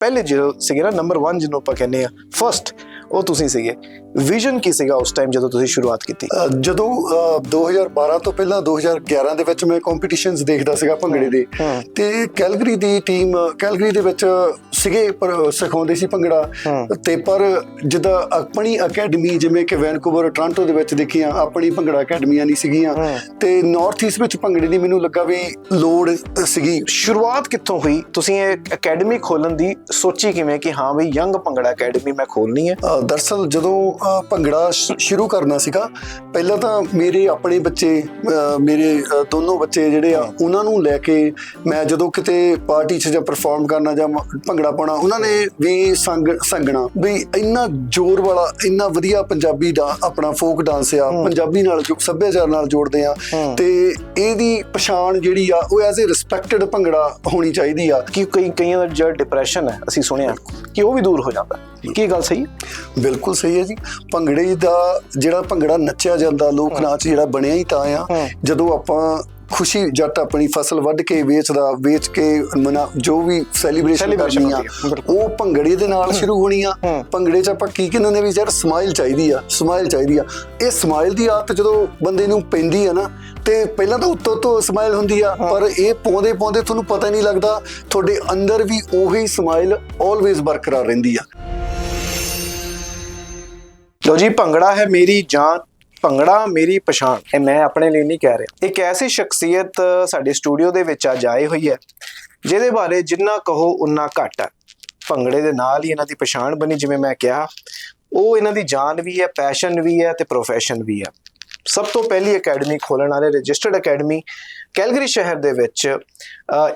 ਪਹਿਲੇ ਜਿਹੜੇ ਸੀਗੇ ਨਾ ਨੰਬਰ 1 ਜਿਹਨੂੰ ਆਪਾਂ ਕਹਿੰਦੇ ਆ ਫਰਸਟ ਉਹ ਤੁਸੀਂ ਸੀਗੇ। ਵਿਜ਼ਨ ਕੀ ਸੀਗਾ ਉਸ ਟਾਈਮ ਜਦੋਂ ਤੁਸੀਂ ਸ਼ੁਰੂਆਤ ਕੀਤੀ? ਜਦੋਂ ਅ, 2012 ਤੋਂ ਪਹਿਲਾਂ 2011 ਦੇ ਵਿੱਚ ਮੈਂ ਕੰਪੀਟੀਸ਼ਨਸ ਦੇਖਦਾ ਸੀਗਾ ਭੰਗੜੇ ਦੇ। ਤੇ ਕੈਲਗਰੀ ਦੀ ਟੀਮ ਕੈਲਗਰੀ ਦੇ ਵਿੱਚ ਸੀਗੇ ਪਰ ਸਿਖਾਉਂਦੇ ਸੀ ਭੰਗੜਾ। ਤੇ ਪਰ ਜਿੱਦਾਂ ਆਪਣੀ ਅਕੈਡਮੀ ਜਿਵੇਂ ਕਿ ਵੈਨਕੂਵਰ ਟੋਰਾਂਟੋ ਦੇ ਵਿੱਚ ਦੇਖੀਆਂ ਆਪਣੀ ਭੰਗੜਾ ਅਕੈਡਮੀਆਂ ਨਹੀਂ ਸੀਗੀਆਂ। ਤੇ ਨਾਰਥ ਈਸਟ ਵਿੱਚ ਭੰਗੜੇ ਦੀ ਮੈਨੂੰ ਲੱਗਾ ਵੀ ਲੋੜ ਸੀਗੀ। ਸ਼ੁਰੂਆਤ ਕਿੱਥੋਂ ਹੋਈ? ਤੁਸੀਂ ਇਹ ਅਕੈਡਮੀ ਖੋਲਣ ਦੀ ਸੋਚੀ ਕਿਵੇਂ ਕਿ ਹਾਂ ਵੀ ਯੰਗ ਭੰਗੜਾ ਅਕੈਡਮੀ ਮੈਂ ਖੋਲਣੀ ਹੈ? ਅ, ਦਰਅਸਲ ਜਦੋਂ ਭੰਗੜਾ ਸ਼ੁਰੂ ਕਰਨਾ ਸੀਗਾ ਪਹਿਲਾਂ ਤਾਂ ਮੇਰੇ ਆਪਣੇ ਬੱਚੇ ਮੇਰੇ ਦੋਨੋਂ ਬੱਚੇ ਜਿਹੜੇ ਆ ਉਹਨਾਂ ਨੂੰ ਲੈ ਕੇ ਮੈਂ ਜਦੋਂ ਕਿਤੇ ਪਾਰਟੀ 'ਚ ਜਾਂ ਪਰਫਾਰਮ ਕਰਨਾ ਜਾਂ ਭੰਗੜਾ ਪਾਉਣਾ ਉਹਨਾਂ ਨੇ ਵੀ ਸੰਗ ਸੰਗਣਾ ਵੀ ਇੰਨਾ ਜ਼ੋਰ ਵਾਲਾ ਇੰਨਾ ਵਧੀਆ ਪੰਜਾਬੀ ਦਾ ਆਪਣਾ ਫੋਕ ਡਾਂਸ ਆ ਪੰਜਾਬੀ ਨਾਲ ਜੋ ਸੱਭਿਆਚਾਰ ਨਾਲ ਜੋੜਦੇ ਆ। ਤੇ ਇਹਦੀ ਪਛਾਣ ਜਿਹੜੀ ਆ ਉਹ ਐਜ਼ ਅ ਰਿਸਪੈਕਟਡ ਭੰਗੜਾ ਹੋਣੀ ਚਾਹੀਦੀ ਆ ਕਿ ਕਈ ਕਈਆਂ ਦਾ ਜਿਹੜਾ ਡਿਪਰੈਸ਼ਨ ਹੈ ਅਸੀਂ ਸੁਣਿਆ ਕਿ ਉਹ ਵੀ ਦੂਰ ਹੋ ਜਾਂਦਾ। ਕੀ ਗੱਲ ਸਹੀ ਹੈ? ਬਿਲਕੁਲ ਸਹੀ ਹੈ ਜੀ ਭੰਗੜੇ ਦਾ ਜਿਹੜਾ ਭੰਗੜਾ ਨੱਚਿਆ ਜਾਂਦਾ ਲੋਕ ਨਾਚ ਜਿਹੜਾ ਬਣਿਆ ਹੀ ਤਾਂ ਆ। ਜਦੋਂ ਆਪਾਂ ਖੁਸ਼ੀ ਜੱਟ ਆਪਣੀ ਫਸਲ ਵੱਢ ਕੇ ਵੇਚਦਾ ਵੇਚ ਕੇ ਮਨਾ ਜੋ ਵੀ ਸੈਲੀਬ੍ਰੇਸ਼ਨ ਕਰਨੀ ਆ। ਉਹ ਭੰਗੜੇ ਦੇ ਨਾਲ ਸ਼ੁਰੂ ਹੋਣੀ ਆ। ਭੰਗੜੇ 'ਚ ਆਪਾਂ ਕੀ ਕਹਿੰਦੇ ਨੇ ਵੀ ਯਾਰ ਸਮਾਈਲ ਚਾਹੀਦੀ ਆ ਸਮਾਈਲ ਚਾਹੀਦੀ ਆ। ਇਹ ਸਮਾਈਲ ਦੀ ਆਦਤ ਜਦੋਂ ਬੰਦੇ ਨੂੰ ਪੈਂਦੀ ਆ ਨਾ ਤੇ ਪਹਿਲਾਂ ਤਾਂ ਉੱਤੋਂ ਤੋਂ ਸਮਾਈਲ ਹੁੰਦੀ ਆ ਪਰ ਇਹ ਪਾਉਂਦੇ ਪਾਉਂਦੇ ਤੁਹਾਨੂੰ ਪਤਾ ਹੀ ਨਹੀਂ ਲੱਗਦਾ ਤੁਹਾਡੇ ਅੰਦਰ ਵੀ ਉਹੀ ਸਮਾਈਲ ਆਲਵੇਜ਼ ਬਰਕਰਾਰ ਰਹਿੰਦੀ ਆ। ਲੋ ਜੀ ਭੰਗੜਾ ਹੈ ਮੇਰੀ ਜਾਨ ਭੰਗੜਾ ਮੇਰੀ ਪਛਾਣ, ਇਹ ਮੈਂ ਆਪਣੇ ਲਈ ਨਹੀਂ ਕਹਿ ਰਿਹਾ। ਇੱਕ ਐਸੀ ਸ਼ਖਸੀਅਤ ਸਾਡੇ ਸਟੂਡੀਓ ਦੇ ਵਿੱਚ ਅੱਜ ਆਏ ਹੋਈ ਹੈ, ਜਿਹਦੇ ਬਾਰੇ ਜਿੰਨਾ ਕਹੋ ਉਨਾ ਘੱਟ ਹੈ। ਭੰਗੜੇ ਦੇ ਨਾਲ ਹੀ ਇਹਨਾਂ ਦੀ ਪਛਾਣ ਬਣੀ, ਜਿਵੇਂ ਮੈਂ ਕਿਹਾ। ਉਹ ਇਹਨਾਂ ਦੀ ਜਾਨ ਵੀ ਹੈ, ਪੈਸ਼ਨ ਵੀ ਹੈ ਤੇ ਪ੍ਰੋਫੈਸ਼ਨ ਵੀ ਹੈ। ਸਭ ਤੋਂ ਪਹਿਲੀ ਅਕੈਡਮੀ ਖੋਲਣ ਵਾਲੇ ਰਜਿਸਟਰਡ ਅਕੈਡਮੀ ਕੈਲਗਰੀ ਸ਼ਹਿਰ ਦੇ ਵਿੱਚ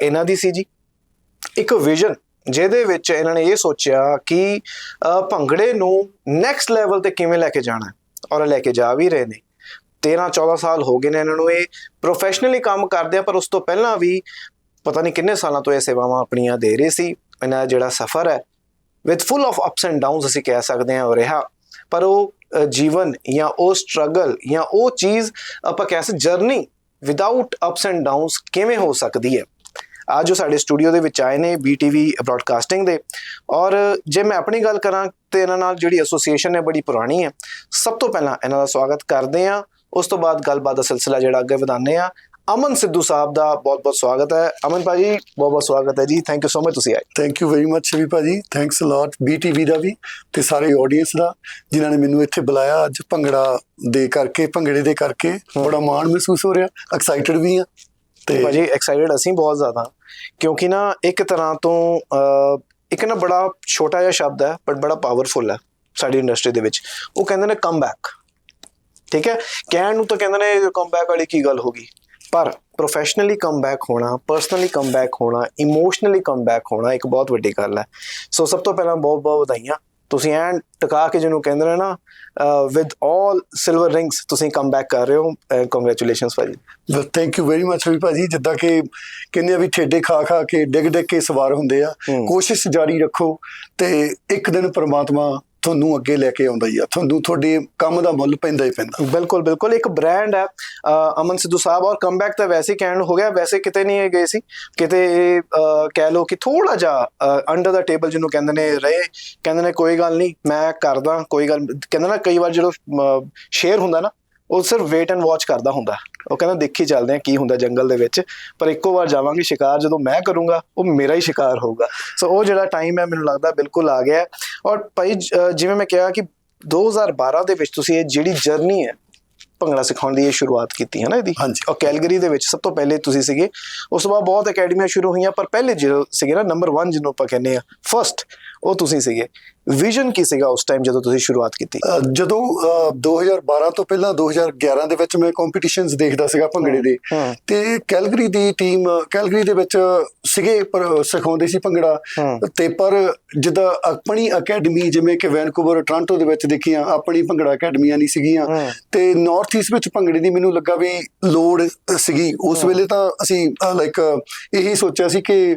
ਇਹਨਾਂ ਦੀ ਸੀ ਜੀ। ਇੱਕ ਵਿਜ਼ਨ ਜਿਹਦੇ ਵਿੱਚ ਇਹਨਾਂ ਨੇ ਇਹ ਸੋਚਿਆ ਕਿ ਭੰਗੜੇ ਨੂੰ ਨੈਕਸਟ ਲੈਵਲ ਤੇ ਕਿਵੇਂ ਲੈ ਕੇ ਜਾਣਾ ਹੈ। ਔਰ ਲੈ ਕੇ ਜਾ ਵੀ ਰਹੇ ਨੇ। 13 14 ਸਾਲ ਹੋ ਗਏ ਨੇ ਇਹਨਾਂ ਨੂੰ। ਇਹ ਪ੍ਰੋਫੈਸ਼ਨਲੀ ਕੰਮ ਕਰਦੇ ਆ, ਪਰ ਉਸ ਤੋਂ ਪਹਿਲਾਂ ਵੀ ਪਤਾ ਨਹੀਂ ਕਿੰਨੇ ਸਾਲਾਂ ਤੋਂ ਇਹ ਸੇਵਾਵਾਂ ਆਪਣੀਆਂ ਦੇ ਰਹੇ ਸੀ। ਇਹਨਾਂ ਦਾ ਜਿਹੜਾ ਸਫ਼ਰ ਹੈ with full of ups and downs ਅਸੀਂ ਕਹਿ ਸਕਦੇ ਹਾਂ ਉਹ ਰਿਹਾ। ਪਰ ਉਹ ਜੀਵਨ ਜਾਂ ਉਹ ਸਟਰਗਲ ਜਾਂ ਉਹ ਚੀਜ਼ ਆਪਾਂ ਕਹਿ ਸਕਦੇ journey without ups and downs ਕਿਵੇਂ ਹੋ ਸਕਦੀ ਹੈ? ਅੱਜ ਉਹ ਸਾਡੇ ਸਟੂਡੀਓ ਦੇ ਵਿੱਚ ਆਏ ਨੇ BTV ਬ੍ਰਾਡਕਾਸਟਿੰਗ ਦੇ। ਔਰ ਜੇ ਮੈਂ ਆਪਣੀ ਗੱਲ ਕਰਾਂ ਤੇ ਇਹਨਾਂ ਨਾਲ ਜਿਹੜੀ ਐਸੋਸੀਏਸ਼ਨ ਹੈ ਬੜੀ ਪੁਰਾਣੀ ਹੈ। ਸਭ ਤੋਂ ਪਹਿਲਾਂ ਇਹਨਾਂ ਦਾ ਸਵਾਗਤ ਕਰਦੇ ਹਾਂ। ਉਸ ਤੋਂ ਬਾਅਦ ਗੱਲਬਾਤ ਦਾ ਸਿਲਸਿਲਾ ਜਿਹੜਾ ਅੱਗੇ ਵਧਾਉਂਦੇ ਹਾਂ। ਅਮਨ ਸਿੱਧੂ ਸਾਹਿਬ ਦਾ ਬਹੁਤ-ਬਹੁਤ ਸਵਾਗਤ ਹੈ। ਅਮਨ ਭਾਜੀ ਬਹੁਤ-ਬਹੁਤ ਸਵਾਗਤ ਹੈ ਜੀ। ਥੈਂਕ ਯੂ ਸੋ ਮਚ ਤੁਸੀਂ ਆਏ। Thank you very much Shavi ਭਾਜੀ। ਥੈਂਕਸ ਅ ਲੋਟ BTV ਦਾ ਵੀ ਤੇ ਸਾਰੇ ਆਡੀਅנס ਦਾ ਜਿਨ੍ਹਾਂ ਨੇ ਮੈਨੂੰ ਇੱਥੇ ਬੁਲਾਇਆ ਅੱਜ ਭੰਗੜਾ ਦੇ ਕਰਕੇ ਭੰਗੜੇ ਦੇ ਕਰਕੇ। ਬੜਾ ਮਾਣ ਮਹਿਸੂਸ ਹੋ ਰਿਹਾ। ਐਕਸਾਈਟਡ ਵੀ ਆ ਤੇ ਭਾਜੀ ਐਕਸਾਈਟਡ ਅਸੀਂ ਬਹੁਤ ਜ਼ਿਆਦਾ, ਕਿਉਂਕਿ ਨਾ ਇੱਕ ਤਰ੍ਹਾਂ ਤੋਂ ਇੱਕ ਨਾ ਬੜਾ ਛੋਟਾ ਜਿਹਾ ਸ਼ਬਦ ਹੈ ਬਟ ਬੜਾ ਪਾਵਰਫੁਲ ਹੈ ਸਾਡੀ ਇੰਡਸਟਰੀ ਦੇ ਵਿੱਚ। ਉਹ ਕਹਿੰਦੇ ਨੇ ਕਮ ਬੈਕ ਠੀਕ ਹੈ? ਕਹਿਣ ਨੂੰ ਤਾਂ ਕਹਿੰਦੇ ਨੇ ਕਮ ਬੈਕ ਵਾਲੀ ਕੀ ਗੱਲ ਹੋਗੀ ਪਰ ਪ੍ਰੋਫੈਸ਼ਨਲੀ ਕਮ ਬੈਕ ਹੋਣਾ ਪਰਸਨਲੀ ਕਮ ਬੈਕ ਹੋਣਾ ਇਮੋਸ਼ਨਲੀ ਕਮ ਬੈਕ ਹੋਣਾ ਇੱਕ ਬਹੁਤ ਵੱਡੀ ਗੱਲ ਹੈ। ਸੋ ਸਭ ਤੋਂ ਪਹਿਲਾਂ ਬਹੁਤ ਬਹੁਤ ਵਧਾਈਆਂ। ਤੁਸੀਂ ਐਨ ਟਿਕਾ ਕੇ ਜਿਹਨੂੰ ਕਹਿੰਦੇ ਨੇ ਨਾ ਵਿਦ 올 ਸਿਲਵਰ ਰਿੰਗਸ ਤੁਸੀਂ ਕਮ ਬੈਕ ਕਰ ਰਹੇ ਹੋ ਕੰਗ੍ਰੈਚੁਲੇਸ਼ਨਸ ਭਾਜੀ thank you very much Shavi ਭਾਜੀ ਜਿੱਦਾਂ ਕਿ ਕਹਿੰਦੇ ਆ ਵੀ ਠੇਡੇ ਖਾ ਖਾ ਕੇ ਡਿੱਗ ਡਿੱਗ ਕੇ ਸਵਾਰ ਹੁੰਦੇ ਆ। ਕੋਸ਼ਿਸ਼ ਜਾਰੀ ਰੱਖੋ ਤੇ ਇੱਕ ਦਿਨ ਪ੍ਰਮਾਤਮਾ ਤੁਹਾਨੂੰ ਅੱਗੇ ਲੈ ਕੇ ਆਉਂਦਾ ਹੀ ਆ। ਤੁਹਾਨੂੰ ਤੁਹਾਡੇ ਕੰਮ ਦਾ ਮੁੱਲ ਪੈਂਦਾ ਹੀ ਪੈਂਦਾ। ਬਿਲਕੁਲ ਬਿਲਕੁਲ। ਇੱਕ ਬ੍ਰਾਂਡ ਹੈ ਅ, ਅਮਨ ਸਿੱਧੂ ਸਾਹਿਬ। ਔਰ ਕਮਬੈਕ ਤਾਂ ਵੈਸੇ ਹੀ ਕਹਿਣ ਨੂੰ ਹੋ ਗਿਆ ਵੈਸੇ ਕਿਤੇ ਨਹੀਂ ਇਹ ਗਏ ਸੀ। ਕਿਤੇ ਇਹ, ਕਹਿ ਲੋ ਕਿ ਥੋੜਾ ਜਿਹਾ ਅੰਡਰ ਦਾ ਟੇਬਲ ਜਿਹਨੂੰ ਕਹਿੰਦੇ ਨੇ ਰਹੇ। ਕਹਿੰਦੇ ਨੇ ਕੋਈ ਗੱਲ ਨਹੀਂ ਮੈਂ ਕਰਦਾ ਕੋਈ ਗੱਲ ਕਹਿੰਦੇ ਨਾ ਕਈ ਵਾਰ ਜਦੋਂ ਸ਼ੇਅਰ ਹੁੰਦਾ ਨਾ ਉਹ ਸਿਰਫ ਵੇਟ ਐਂਡ ਵਾਚ ਕਰਦਾ ਹੁੰਦਾ। ਉਹ ਕਹਿੰਦਾ ਦੇਖੀ ਚੱਲਦੇ ਆ ਕੀ ਹੁੰਦਾ ਜੰਗਲ ਦੇ ਵਿੱਚ। ਪਰ ਇੱਕੋ ਵਾਰ ਜਾਵਾਂਗੇ ਸ਼ਿਕਾਰ ਜਦੋਂ ਮੈਂ ਕਰੂੰਗਾ ਉਹ ਮੇਰਾ ਹੀ ਸ਼ਿਕਾਰ ਹੋਊਗਾ। ਸੋ ਉਹ ਜਿਹੜਾ ਟਾਈਮ ਹੈ ਮੈਨੂੰ ਲੱਗਦਾ ਬਿਲਕੁਲ ਆ ਗਿਆ। ਔਰ ਭਾਈ ਜਿਵੇਂ ਮੈਂ ਕਿਹਾ ਕਿ 2012 ਦੇ ਵਿੱਚ ਤੁਸੀਂ ਇਹ ਜਿਹੜੀ ਜਰਨੀ ਹੈ ਭੰਗੜਾ ਸਿਖਾਉਣ ਦੀ ਇਹ ਸ਼ੁਰੂਆਤ ਕੀਤੀ ਹੈ ਨਾ ਇਹਦੀ? ਹਾਂਜੀ। ਔਰ ਕੈਲਗਰੀ ਦੇ ਵਿੱਚ ਸਭ ਤੋਂ ਪਹਿਲੇ ਤੁਸੀਂ ਸੀਗੇ। ਉਸ ਤੋਂ ਬਾਅਦ ਬਹੁਤ ਅਕੈਡਮੀਆਂ ਸ਼ੁਰੂ ਹੋਈਆਂ ਪਰ ਪਹਿਲੇ ਜਿਹੜੇ ਸੀਗੇ ਨਾ ਨੰਬਰ 1 ਜਿਹਨੂੰ ਆਪਾਂ ਕਹਿੰਦੇ ਆ ਫਰਸਟ ਉਹ ਤੁਸੀਂ ਸੀਗੇ। ਵਿਜ਼ਨ ਕੀ ਸੀਗਾ ਉਸ ਟਾਈਮ ਜਦੋਂ ਤੁਸੀਂ ਸ਼ੁਰੂਆਤ ਕੀਤੀ? ਜਦੋਂ ਅ, 2012 ਤੋਂ ਪਹਿਲਾਂ 2011 ਦੇ ਵਿੱਚ ਮੈਂ ਕੰਪੀਟੀਸ਼ਨਸ ਦੇਖਦਾ ਸੀਗਾ ਭੰਗੜੇ ਦੇ। ਤੇ ਕੈਲਗਰੀ ਦੀ ਟੀਮ ਕੈਲਗਰੀ ਦੇ ਵਿੱਚ ਸੀਗੇ ਪਰ ਸਿਖਾਉਂਦੇ ਸੀ ਭੰਗੜਾ। ਤੇ ਪਰ ਜਿੱਦਾਂ ਆਪਣੀ ਅਕੈਡਮੀ ਜਿਵੇਂ ਕਿ ਵੈਨਕੂਵਰ ਟੋਰਾਂਟੋ ਦੇ ਵਿੱਚ ਦੇਖੀਆਂ ਆਪਣੀ ਭੰਗੜਾ ਅਕੈਡਮੀਆਂ ਨਹੀਂ ਸੀਗੀਆਂ। ਤੇ ਨਾਰਥ ਈਸਟ ਵਿੱਚ ਭੰਗੜੇ ਦੀ ਮੈਨੂੰ ਲੱਗਾ ਵੀ ਲੋੜ ਸੀਗੀ। ਉਸ ਵੇਲੇ ਤਾਂ ਅਸੀਂ ਲਾਈਕ ਇਹੀ ਸੋਚਿਆ ਸੀ ਕ-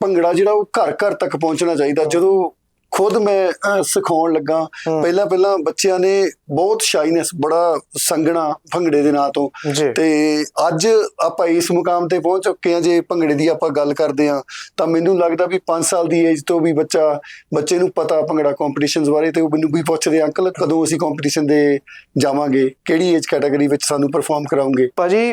ਭੰਗੜਾ ਜਿਹੜਾ ਉਹ ਘਰ ਘਰ ਤੱਕ ਪਹੁੰਚਣਾ ਚਾਹੀਦਾ। ਜਦੋਂ ਖੁਦ ਮੈਂ ਸਿਖਾਉਣ ਲੱਗਾ। ਪਹਿਲਾਂ ਪਹਿਲਾਂ ਬੱਚਿਆਂ ਨੇ ਬਹੁਤ ਸ਼ਾਈਨੈਸ ਬੜਾ ਸੰਗਣਾ ਭੰਗੜੇ ਦੇ ਨਾਂ ਤੋਂ। ਤੇ ਅੱਜ ਆਪਾਂ ਇਸ ਮੁਕਾਮ ਤੇ ਪਹੁੰਚ ਚੁੱਕੇ ਹਾਂ ਜੇ ਭੰਗੜੇ ਦੀ ਆਪਾਂ ਗੱਲ ਕਰਦੇ ਹਾਂ ਤਾਂ ਮੈਨੂੰ ਲੱਗਦਾ ਵੀ 5 ਸਾਲ ਦੀ ਏਜ ਤੋਂ ਵੀ ਬੱਚਾ ਬੱਚੇ ਨੂੰ ਪਤਾ ਭੰਗੜਾ ਕੰਪੀਟੀਸ਼ਨਸ ਬਾਰੇ ਤੇ ਉਹ ਮੈਨੂੰ ਵੀ ਪੁੱਛਦੇ ਅੰਕਲ ਕਦੋਂ ਅਸੀਂ ਕੰਪੀਟੀਸ਼ਨ ਦੇ ਜਾਵਾਂਗੇ? ਕਿਹੜੀ ਏਜ ਕੈਟਾਗਰੀ ਵਿੱਚ ਸਾਨੂੰ ਪਰਫਾਰਮ ਕਰਾਉਂਗੇ? ਭਾਜੀ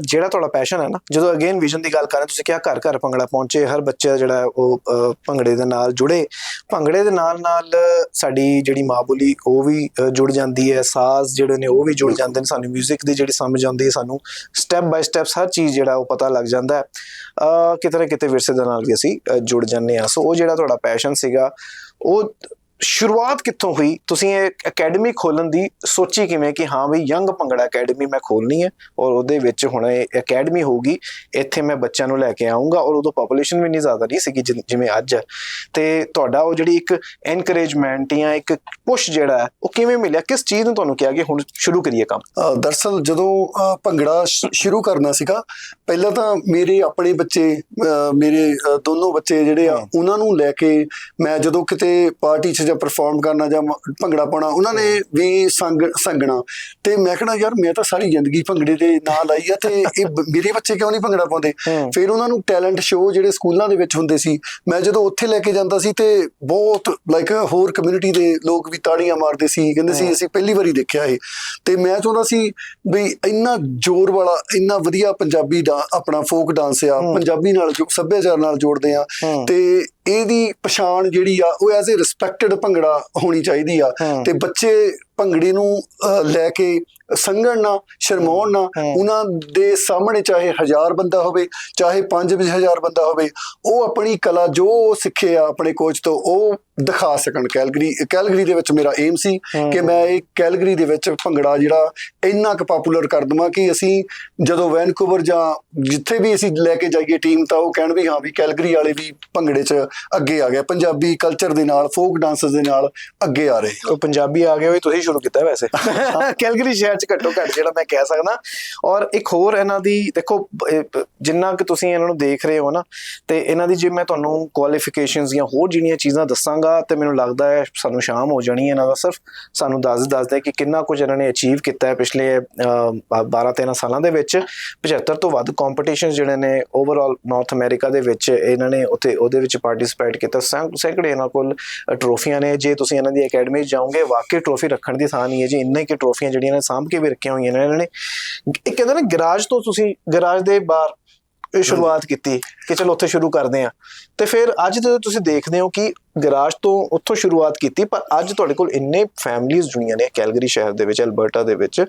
ਜਿਹੜਾ ਤੁਹਾਡਾ ਪੈਸ਼ਨ ਹੈ ਨਾ, ਜਦੋਂ ਅਗੇਨ ਵਿਜ਼ਨ ਦੀ ਗੱਲ ਕਰਾਂ, ਤੁਸੀਂ ਕਿਹਾ ਘਰ ਘਰ ਭੰਗੜਾ ਪਹੁੰਚੇ, ਹਰ ਬੱਚਾ ਜਿਹੜਾ ਉਹ ਭੰਗੜੇ ਦੇ ਨਾਲ ਜੁੜੇ। ਭੰਗੜੇ ਦੇ ਨਾਲ ਨਾਲ ਸਾਡੀ ਜਿਹੜੀ ਮਾਂ ਬੋਲੀ, ਉਹ ਵੀ ਜੁੜ ਜਾਂਦੀ ਹੈ। ਸਾਜ਼ ਜਿਹੜੇ ਨੇ, ਉਹ ਵੀ ਜੁੜ ਜਾਂਦੇ ਨੇ। ਸਾਨੂੰ 뮤직 ਦੀ ਜਿਹੜੀ ਸਮਝ ਆਉਂਦੀ ਹੈ, ਸਾਨੂੰ ਸਟੈਪ ਬਾਈ ਸਟੈਪ ਹਰ ਚੀਜ਼ ਜਿਹੜਾ ਉਹ ਪਤਾ ਲੱਗ ਜਾਂਦਾ ਹੈ। ਕਿਤੇ ਨਾ ਕਿਤੇ ਵਿਰਸੇ ਦੇ ਨਾਲ ਵੀ ਅਸੀਂ ਜੁੜ ਜਾਂਦੇ ਆ ਸੋ ਉਹ ਜਿਹੜਾ ਤੁਹਾਡਾ ਪੈਸ਼ਨ ਸੀਗਾ, ਉਹ ਸ਼ੁਰੂਆਤ ਕਿੱਥੋਂ ਹੋਈ? ਤੁਸੀਂ ਇਹ ਅਕੈਡਮੀ ਖੋਲਣ ਦੀ ਸੋਚੀ ਕਿਵੇਂ ਕਿ ਹਾਂ ਵੀ ਯੰਗ ਭੰਗੜਾ ਅਕੈਡਮੀ ਮੈਂ ਖੋਲਣੀ ਹੈ ਔਰ ਉਹਦੇ ਵਿੱਚ ਹੁਣ ਇਹ ਅਕੈਡਮੀ ਹੋਊਗੀ ਇੱਥੇ ਮੈਂ ਬੱਚਿਆਂ ਨੂੰ ਲੈ ਕੇ ਆਉਂਗਾ ਔਰ ਉਦੋਂ ਪੋਪੂਲੇਸ਼ਨ ਵੀ ਨਹੀਂ ਜ਼ਿਆਦਾ ਨਹੀਂ ਸੀਗੀ ਜਿਵੇਂ ਅੱਜ ਹੈ। ਤੇ ਤੁਹਾਡਾ ਉਹ ਜਿਹੜੀ ਇੱਕ ਐਨਕਰੇਜਮੈਂਟ ਜਾਂ ਇੱਕ ਪੁਸ਼ ਜਿਹੜਾ ਉਹ ਕਿਵੇਂ ਮਿਲਿਆ? ਕਿਸ ਚੀਜ਼ ਨੂੰ ਤੁਹਾਨੂੰ ਕਿਹਾ ਕਿ ਹੁਣ ਸ਼ੁਰੂ ਕਰੀਏ ਕੰਮ? ਅ, ਦਰਅਸਲ ਜਦੋਂ ਭੰਗੜਾ ਸ਼ੁਰੂ ਕਰਨਾ ਸੀਗਾ ਪਹਿਲਾਂ ਤਾਂ ਮੇਰੇ ਆਪਣੇ ਬੱਚੇ ਮੇਰੇ ਦੋਨੋਂ ਬੱਚੇ ਜਿਹੜੇ ਆ। ਉਹਨਾਂ ਨੂੰ ਲੈ ਕੇ ਮੈਂ ਜਦੋਂ ਕਿਤੇ ਪਾਰਟੀ 'ਚ ਜਾਂ ਪਰਫਾਰਮ ਕਰਨਾ ਜਾਂ ਭੰਗੜਾ ਪਾਉਣਾ ਉਹਨਾਂ ਨੇ ਵੀ ਸੰਗ ਸੰਗਣਾ ਤੇ ਮੈਂ ਕਹਣਾ ਯਾਰ ਮੈਂ ਤਾਂ ਸਾਰੀ ਜ਼ਿੰਦਗੀ ਭੰਗੜੇ ਦੇ ਨਾਂ ਲਾਈ ਆ ਤੇ ਇਹ ਮੇਰੇ ਬੱਚੇ ਕਿਉਂ ਨਹੀਂ ਭੰਗੜਾ ਪਾਉਂਦੇ। ਫਿਰ ਉਹਨਾਂ ਨੂੰ ਟੈਲੈਂਟ ਸ਼ੋਅ ਜਿਹੜੇ ਸਕੂਲਾਂ ਦੇ ਵਿੱਚ ਹੁੰਦੇ ਸੀ ਮੈਂ ਜਦੋਂ ਉੱਥੇ ਲੈ ਕੇ ਜਾਂਦਾ ਸੀ ਤੇ ਬਹੁਤ ਲਾਈਕ ਹੋਰ ਕਮਿਊਨਿਟੀ ਦੇ ਲੋਕ ਵੀ ਤਾੜੀਆਂ ਮਾਰਦੇ ਸੀ ਕਹਿੰਦੇ ਸੀ। ਅਸੀਂ ਪਹਿਲੀ ਵਾਰੀ ਦੇਖਿਆ ਇਹ ਤੇ ਮੈਂ ਚਾਹੁੰਦਾ ਸੀ ਵੀ ਇੰਨਾ ਜ਼ੋਰ ਵਾਲਾ ਇੰਨਾ ਵਧੀਆ ਪੰਜਾਬੀ ਦਾ ਆਪਣਾ ਫੋਕ ਡਾਂਸ ਆ। ਪੰਜਾਬੀ ਨਾਲ ਜੋ ਸੱਭਿਆਚਾਰ ਨਾਲ ਜੋੜਦੇ ਆ। ਤੇ ਇਹਦੀ ਪਛਾਣ ਜਿਹੜੀ ਆ ਉਹ ਐਜ਼ ਅ ਰਿਸਪੈਕਟਡ ਭੰਗੜਾ ਹੋਣੀ ਚਾਹੀਦੀ ਆ। ਤੇ ਬੱਚੇ ਭੰਗੜੇ ਨੂੰ ਲੈ ਕੇ ਸੰਗਣ ਨਾ ਸ਼ਰਮਾਉਣ ਨਾ। ਉਹਨਾਂ ਦੇ ਸਾਹਮਣੇ ਚਾਹੇ ਹਜ਼ਾਰ ਬੰਦਾ ਹੋਵੇ ਚਾਹੇ 5000 ਬੰਦਾ ਹੋਵੇ ਉਹ ਆਪਣੀ ਕਲਾ ਜੋ ਸਿੱਖੇ ਆ ਆਪਣੇ ਕੋਚ ਤੋਂ ਉਹ ਦਿਖਾ ਸਕਣ ਕੈਲਗਰੀ ਕੈਲਗਰੀ ਦੇ ਵਿੱਚ ਮੇਰਾ ਏਮ ਸੀ। ਕਿ ਮੈਂ ਇਹ ਕੈਲਗਰੀ ਦੇ ਵਿੱਚ ਭੰਗੜਾ ਜਿਹੜਾ ਇੰਨਾ ਕੁ ਪਪੂਲਰ ਕਰ ਦਵਾਂ ਕਿ ਅਸੀਂ ਜਦੋਂ ਵੈਨਕੂਵਰ ਜਾਂ ਜਿੱਥੇ ਵੀ ਅਸੀਂ ਲੈ ਕੇ ਜਾਈਏ ਟੀਮ ਤਾਂ ਉਹ ਕਹਿਣ ਵੀ ਹਾਂ ਵੀ ਕੈਲਗਰੀ ਵਾਲੇ ਵੀ ਭੰਗੜੇ 'ਚ ਅੱਗੇ ਆ ਗਏ ਪੰਜਾਬੀ ਕਲਚਰ ਦੇ ਨਾਲ ਫੋਕ ਡਾਂਸਸ ਦੇ ਨਾਲ ਅੱਗੇ ਆ ਰਹੇ ਉਹ ਪੰਜਾਬੀ ਆ ਗਏ ਹੋਏ ਤੁਸੀਂ ਸ਼ੁਰੂ ਕੀਤਾ ਵੈਸੇ। ਕੈਲਗਰੀ ਸ਼ਹਿਰ ਚ ਘੱਟੋ ਘੱਟ ਜਿਹੜਾ ਮੈਂ ਕਹਿ ਸਕਦਾ। ਔਰ ਇੱਕ ਹੋਰ ਇਹਨਾਂ ਦੀ, ਦੇਖੋ ਜਿੰਨਾ ਕਿ ਤੁਸੀਂ ਇਹਨਾਂ ਨੂੰ ਦੇਖ ਰਹੇ ਹੋ ਨਾ, ਤੇ ਇਹਨਾਂ ਦੀ ਜੇ ਮੈਂ ਤੁਹਾਨੂੰ ਕੁਆਲੀਫਿਕੇਸ਼ਨਸ ਜਾਂ ਹੋਰ ਜਿਹੜੀਆਂ ਚੀਜ਼ਾਂ ਦੱਸਾਂਗਾ, ਤੇ ਮੈਨੂੰ ਲੱਗਦਾ ਹੈ ਸਾਨੂੰ ਸ਼ਾਮ ਹੋ ਜਾਣੀ ਹੈ ਇਹਨਾਂ ਦਾ ਸਿਰਫ। ਸਾਨੂੰ ਦੱਸ ਦੱਸਦਾ ਕਿ ਕਿੰਨਾ ਕੁਝ ਇਹਨਾਂ ਨੇ ਅਚੀਵ ਕੀਤਾ ਹੈ ਪਿਛਲੇ 12 13 ਸਾਲਾਂ ਦੇ ਵਿੱਚ। 75 ਤੋਂ ਵੱਧ ਕੰਪੀਟੀਸ਼ਨ ਜਿਹੜੇ ਨੇ ਓਵਰਆਲ ਨਾਰਥ ਅਮਰੀਕਾ ਦੇ ਵਿੱਚ ਇਹਨਾਂ ਨੇ ਉੱਥੇ, ਉਹਦੇ ਵਿੱਚ ਪਾਰਟਿਸਿਪੇਟ ਕੀਤਾ। ਸੈਂ- ਸੈਂਕੜੇ ਇਹਨਾਂ ਕੋਲ ਟਰੋਫੀਆਂ ਨੇ। ਜੇ ਤੁਸੀਂ ਇਹਨਾਂ ਦੀ ਅਕੈਡਮੀ ਜਾਓਗੇ, ਵਾਕਈ ਟਰੋਫੀ ਰੱਖਣ ਦੀ ਥਾਂ ਨਹੀਂ ਹੈ ਜੀ। ਇੰਨੇ ਕਿ ਟਰੋਫੀਆਂ ਜਿਹੜੀਆਂ ਨੇ ਸਾਂਭ ਕੇ ਵੀ ਰੱਖੀਆਂ ਹੋਈਆਂ ਨੇ ਇਹਨਾਂ ਨੇ। ਇਹ ਕਹਿੰਦੇ ਨੇ ਗਰਾਜ ਤੋਂ ਤੁਸੀਂ, ਗਰਾਜ ਦੇ ਬਾਹਰ ਇਹ ਸ਼ੁਰੂਆਤ ਕੀਤੀ ਕਿ ਚਲੋ ਉੱਥੇ ਸ਼ੁਰੂ ਕਰਦੇ ਆ ਤੇ ਫਿਰ ਅੱਜ ਜਦੋਂ ਤੁਸੀਂ ਦੇਖਦੇ ਹੋ ਕਿ ਗਰਾਜ ਤੋਂ ਉੱਥੋਂ ਸ਼ੁਰੂਆਤ ਕੀਤੀ ਪਰ ਅੱਜ ਤੁਹਾਡੇ ਕੋਲ ਇੰਨੇ ਫੈਮਲੀਆਂ ਜੁੜੀਆਂ ਨੇ ਕੈਲਗਰੀ ਸ਼ਹਿਰ ਦੇ ਵਿੱਚ ਅਲਬਰਟਾ ਦੇ ਵਿੱਚ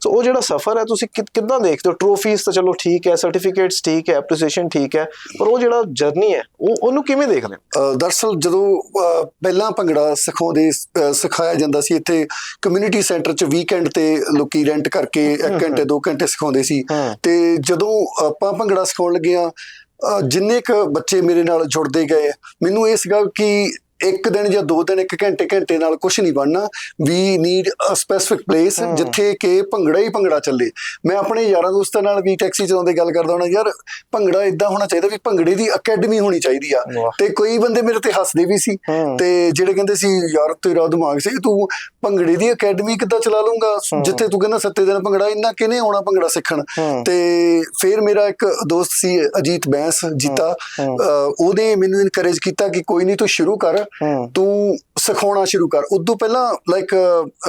ਸੋ ਉਹ ਜਿਹੜਾ ਸਫ਼ਰ ਹੈ ਤੁਸੀਂ ਕਿੱਦਾਂ ਦੇਖਦੇ ਹੋ? ਟਰੋਫੀਜ਼ ਤਾਂ ਚਲੋ ਠੀਕ ਹੈ ਸਰਟੀਫਿਕੇਟਸ ਠੀਕ ਹੈ ਐਪਰੀਸੀਏਸ਼ਨ ਠੀਕ ਹੈ ਪਰ ਉਹ ਜਿਹੜਾ ਜਰਨੀ ਹੈ ਉਹ ਉਹਨੂੰ ਕਿਵੇਂ ਦੇਖਦੇ ਹੋ? ਅ, ਦਰਅਸਲ ਜਦੋਂ ਪਹਿਲਾਂ ਭੰਗੜਾ ਸਿਖਾਉਂਦੇ ਸਿਖਾਇਆ ਜਾਂਦਾ ਸੀ ਇੱਥੇ ਕਮਿਊਨਿਟੀ ਸੈਂਟਰ 'ਚ ਵੀਕਐਂਡ ਤੇ ਲੋਕੀ ਰੈਂਟ ਕਰਕੇ 1 ਘੰਟੇ 2 ਘੰਟੇ ਸਿਖਾਉਂਦੇ ਸੀ ਤੇ ਜਦੋਂ ਆਪਾਂ ਭੰਗੜਾ ਸਿਖਾਉਣ ਲੱਗੇ ਆ ਜਿੰਨੇ ਕ ਬੱਚੇ ਮੇਰੇ ਨਾਲ ਜੁੜਦੇ ਗਏ ਮੈਨੂੰ ਇਹ ਸੀਗਾ ਕਿ ਇੱਕ ਦਿਨ ਜਾਂ ਦੋ ਦਿਨ ਇੱਕ ਘੰਟੇ ਘੰਟੇ ਨਾਲ ਕੁਝ ਨਹੀਂ ਬਣਨਾ we need a specific place. ਜਿੱਥੇ ਕਿ ਭੰਗੜਾ ਹੀ ਭੰਗੜਾ ਚੱਲੇ ਮੈਂ ਆਪਣੇ ਯਾਰਾਂ ਦੋਸਤਾਂ ਨਾਲ ਵੀ ਟੈਕਸੀ ਚਲਾਉਂਦੇ ਗੱਲ ਕਰਦਾ ਹਾਂ ਯਾਰ ਭੰਗੜਾ ਇਦਾਂ ਹੋਣਾ ਚਾਹੀਦਾ ਵੀ ਭੰਗੜੇ ਦੀ ਅਕੈਡਮੀ ਹੋਣੀ ਚਾਹੀਦੀ ਆ। ਤੇ ਕੋਈ ਬੰਦੇ ਮੇਰੇ ਤੇ ਹੱਸਦੇ ਵੀ ਸੀ। ਤੇ ਜਿਹੜੇ ਕਹਿੰਦੇ ਸੀ ਯਾਰ ਤੇਰਾ ਦਿਮਾਗ ਸੀ ਤੂੰ ਭੰਗੜੇ ਦੀ ਅਕੈਡਮੀ ਕਿੱਦਾਂ ਚਲਾ ਲੂੰਗਾ। ਜਿੱਥੇ ਤੂੰ ਕਹਿੰਦਾ ਸੱਤੇ ਦਿਨ ਭੰਗੜਾ ਇੰਨਾ ਕਿਨੇ ਆਉਣਾ ਭੰਗੜਾ ਸਿੱਖਣ। ਤੇ ਫਿਰ ਮੇਰਾ ਇੱਕ ਦੋਸਤ ਸੀ ਅਜੀਤ ਬੈਂਸ ਜੀਤਾ ਉਹਨੇ ਮੈਨੂੰ ਇਨਕਰੇਜ ਕੀਤਾ ਕਿ ਕੋਈ ਨਹੀਂ ਤੂੰ ਸ਼ੁਰੂ ਕਰ ਤੂੰ ਸਿਖਾਉਣਾ ਸ਼ੁਰੂ ਕਰ। ਉਦੋਂ ਪਹਿਲਾਂ ਲਾਈਕ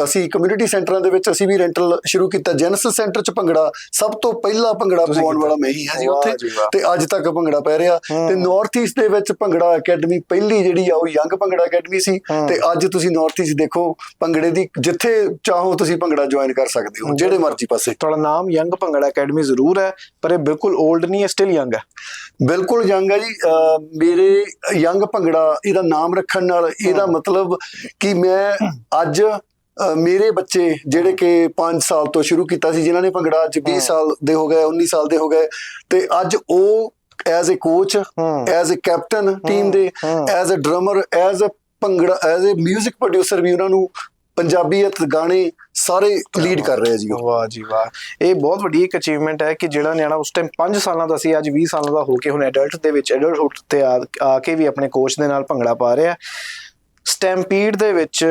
ਅਸੀਂ ਕਮਿਊਨਿਟੀ ਸੈਂਟਰਾਂ ਦੇ ਵਿੱਚ ਅਸੀਂ ਵੀ ਰੈਂਟਲ ਸ਼ੁਰੂ ਕੀਤਾ। ਜੈਨਸਿਸ ਸੈਂਟਰ 'ਚ ਭੰਗੜਾ ਸਭ ਤੋਂ ਪਹਿਲਾਂ ਭੰਗੜਾ ਕੀਤਾ। ਵਾਲਾ ਮੈਂ ਹੀ ਹਾਂ ਜੀ ਉੱਥੇ। ਤੇ ਅੱਜ ਤੱਕ ਭੰਗੜਾ ਪੈ ਰਿਹਾ। ਤੇ ਨਾਰਥ ਈਸਟ ਦੇ ਵਿੱਚ ਭੰਗੜਾ ਅਕੈਡਮੀ ਪਹਿਲੀ ਜਿਹੜੀ ਆ ਉਹ ਯੰਗ ਭੰਗੜਾ ਅਕੈਡਮੀ ਸੀ। ਤੇ ਅੱਜ ਤੁਸੀਂ ਨਾਰਥ ਈਸਟ ਦੇਖੋ ਭੰਗੜੇ ਦੀ ਜਿੱਥੇ ਚਾਹੋ ਤੁਸੀਂ ਭੰਗੜਾ ਜੁਆਇਨ ਕਰ ਸਕਦੇ ਹੋ ਜਿਹੜੇ ਮਰਜ਼ੀ ਪਾਸੇ। ਤੁਹਾਡਾ ਨਾਮ ਯੰਗ ਭੰਗੜਾ ਅਕੈਡਮੀ ਜ਼ਰੂਰ ਹੈ ਪਰ ਇਹ ਬਿਲਕੁਲ 올ਡ ਨਹੀਂ ਹੈ ਸਟਿਲ ਯੰਗ ਹੈ। ਬਿਲਕੁਲ ਯੰਗ ਹੈ ਜੀ। ਮੇਰੇ ਯੰਗ ਭੰਗੜਾ ਇਹਦਾ ਨਾਮ ਰੱਖਣ ਨਾਲ ਇਹਦਾ ਮਤਲਬ ਕਿ ਮੈਂ ਅੱਜ ਮੇਰੇ ਬੱਚੇ ਜਿਹੜੇ ਕਿ 5 ਸਾਲ ਤੋਂ ਸ਼ੁਰੂ ਕੀਤਾ ਸੀ ਜਿਨ੍ਹਾਂ ਨੇ ਭੰਗੜਾ ਅੱਜ 20 ਸਾਲ ਦੇ ਹੋ ਗਏ 19 ਸਾਲ ਦੇ ਹੋ ਗਏ ਤੇ ਅੱਜ ਉਹ as a coach as a captain team ਦੇ। As a drummer as a bhangra as a 뮤직 producer ਵੀ ਉਹਨਾਂ ਨੂੰ ਪੰਜਾਬੀਅਤ ਗਾਣੇ ਸਾਰੇ ਲੀਡ ਕਰ ਰਿਹਾ ਜੀ ਉਹ। ਵਾਹ ਜੀ ਵਾਹ। ਇਹ ਬਹੁਤ ਵੱਡੀ ਇੱਕ ਅਚੀਵਮੈਂਟ ਹੈ ਕਿ ਜਿਹੜਾ ਨਿਆਣਾ ਉਸ ਟਾਈਮ 5 ਸਾਲਾਂ ਦਾ ਸੀ, ਅੱਜ 20 ਸਾਲਾਂ ਦਾ ਹੋ ਕੇ ਹੁਣ ਐਡਲਟ ਦੇ ਵਿੱਚ ਐਡਲਟਹੁੱਡ ਤੇ ਆ ਕੇ ਵੀ ਆਪਣੇ ਕੋਚ ਦੇ ਨਾਲ ਭੰਗੜਾ ਪਾ ਰਿਹਾ। ਸਟੈਂਪੀਡ ਦੇ ਵਿੱਚ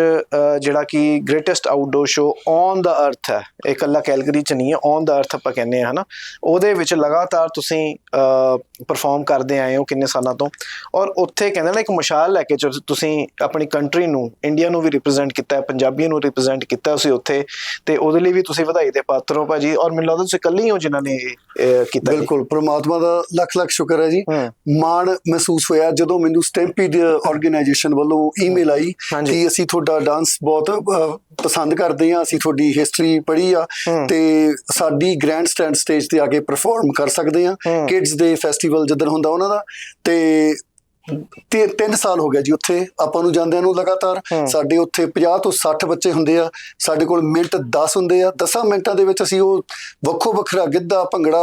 ਜਿਹੜਾ ਕਿ greatest outdoor show on the earth ਹੈ। ਇਹ ਕੈਲਗਰੀ ਚ ਨਹੀਂ ਹੈ ਔਨ ਦਾ ਅਰਥ ਆਪਾਂ ਕਹਿੰਦੇ ਆ ਹਨਾ। ਉਹਦੇ ਵਿੱਚ ਲਗਾਤਾਰ ਤੁਸੀਂ ਪਰਫਾਰਮ ਕਰਦੇ ਆਏ ਹੋ ਕਿੰਨੇ ਸਾਲਾਂ ਤੋਂ। ਔਰ ਉੱਥੇ ਕਹਿੰਦੇ ਨਾ ਇੱਕ ਮਸ਼ਾਲ ਲੈ ਕੇ ਤੁਸੀਂ ਆਪਣੀ ਕੰਟਰੀ ਨੂੰ ਇੰਡੀਆ ਨੂੰ ਵੀ ਰਿਪਰੈਜ਼ੈਂਟ ਕੀਤਾ ਹੈ ਪੰਜਾਬੀਆਂ ਨੂੰ ਰਿਪਰੈਜ਼ੈਂਟ ਕੀਤਾ ਤੁਸੀਂ ਉੱਥੇ। ਤੇ ਉਹਦੇ ਲਈ ਵੀ ਤੁਸੀਂ ਵਧਾਈ ਦੇ ਪਾਤਰ ਹੋ ਭਾਜੀ। ਔਰ ਮੈਨੂੰ ਲੱਗਦਾ ਤੁਸੀਂ ਇਕੱਲੇ ਹੀ ਹੋ ਜਿਨ੍ਹਾਂ ਨੇ ਕੀਤਾ। ਬਿਲਕੁਲ ਪ੍ਰਮਾਤਮਾ ਦਾ ਲੱਖ ਲੱਖ ਸ਼ੁਕਰ ਹੈ ਜੀ। ਮਾਣ ਮਹਿਸੂਸ ਹੋਇਆ ਜਦੋਂ ਮੈਨੂੰ ਸਟੈਂਪੀਡ ਆਰਗੇਨਾਈਜੇਸ਼ਨ ਵੱਲੋਂ ਈਮੇਲ ਹਾਂਜੀ। ਕਿ ਅਸੀਂ ਤੁਹਾਡਾ ਡਾਂਸ ਬਹੁਤ ਪਸੰਦ ਕਰਦੇ ਹਾਂ ਅਸੀਂ ਤੁਹਾਡੀ ਹਿਸਟਰੀ ਪੜ੍ਹੀ ਆ। ਤੇ ਸਾਡੀ ਗ੍ਰੈਂਡ ਸਟੈਂਡ ਸਟੇਜ ਤੇ ਆ ਕੇ ਪਰਫਾਰਮ ਕਰ ਸਕਦੇ ਹਾਂ ਹੂੰ। ਕਿਡਸ ਦੇ ਫੈਸਟੀਵਲ ਜਦੋਂ ਹੁੰਦਾ ਉਹਨਾਂ ਦਾ ਤੇ ਤੇ 3 ਸਾਲ ਹੋ ਗਿਆ ਜੀ ਉੱਥੇ ਆਪਾਂ ਨੂੰ ਜਾਂਦਿਆਂ ਨੂੰ ਲਗਾਤਾਰ। ਸਾਡੇ ਉੱਥੇ 50 ਤੋਂ 60 ਬੱਚੇ ਹੁੰਦੇ ਆ ਸਾਡੇ ਕੋਲ ਮਿੰਟ 10 ਹੁੰਦੇ ਆ 10 ਮਿੰਟਾਂ ਦੇ ਵਿੱਚ ਅਸੀਂ ਉਹ ਵੱਖੋ ਵੱਖਰਾ ਗਿੱਧਾ ਭੰਗੜਾ।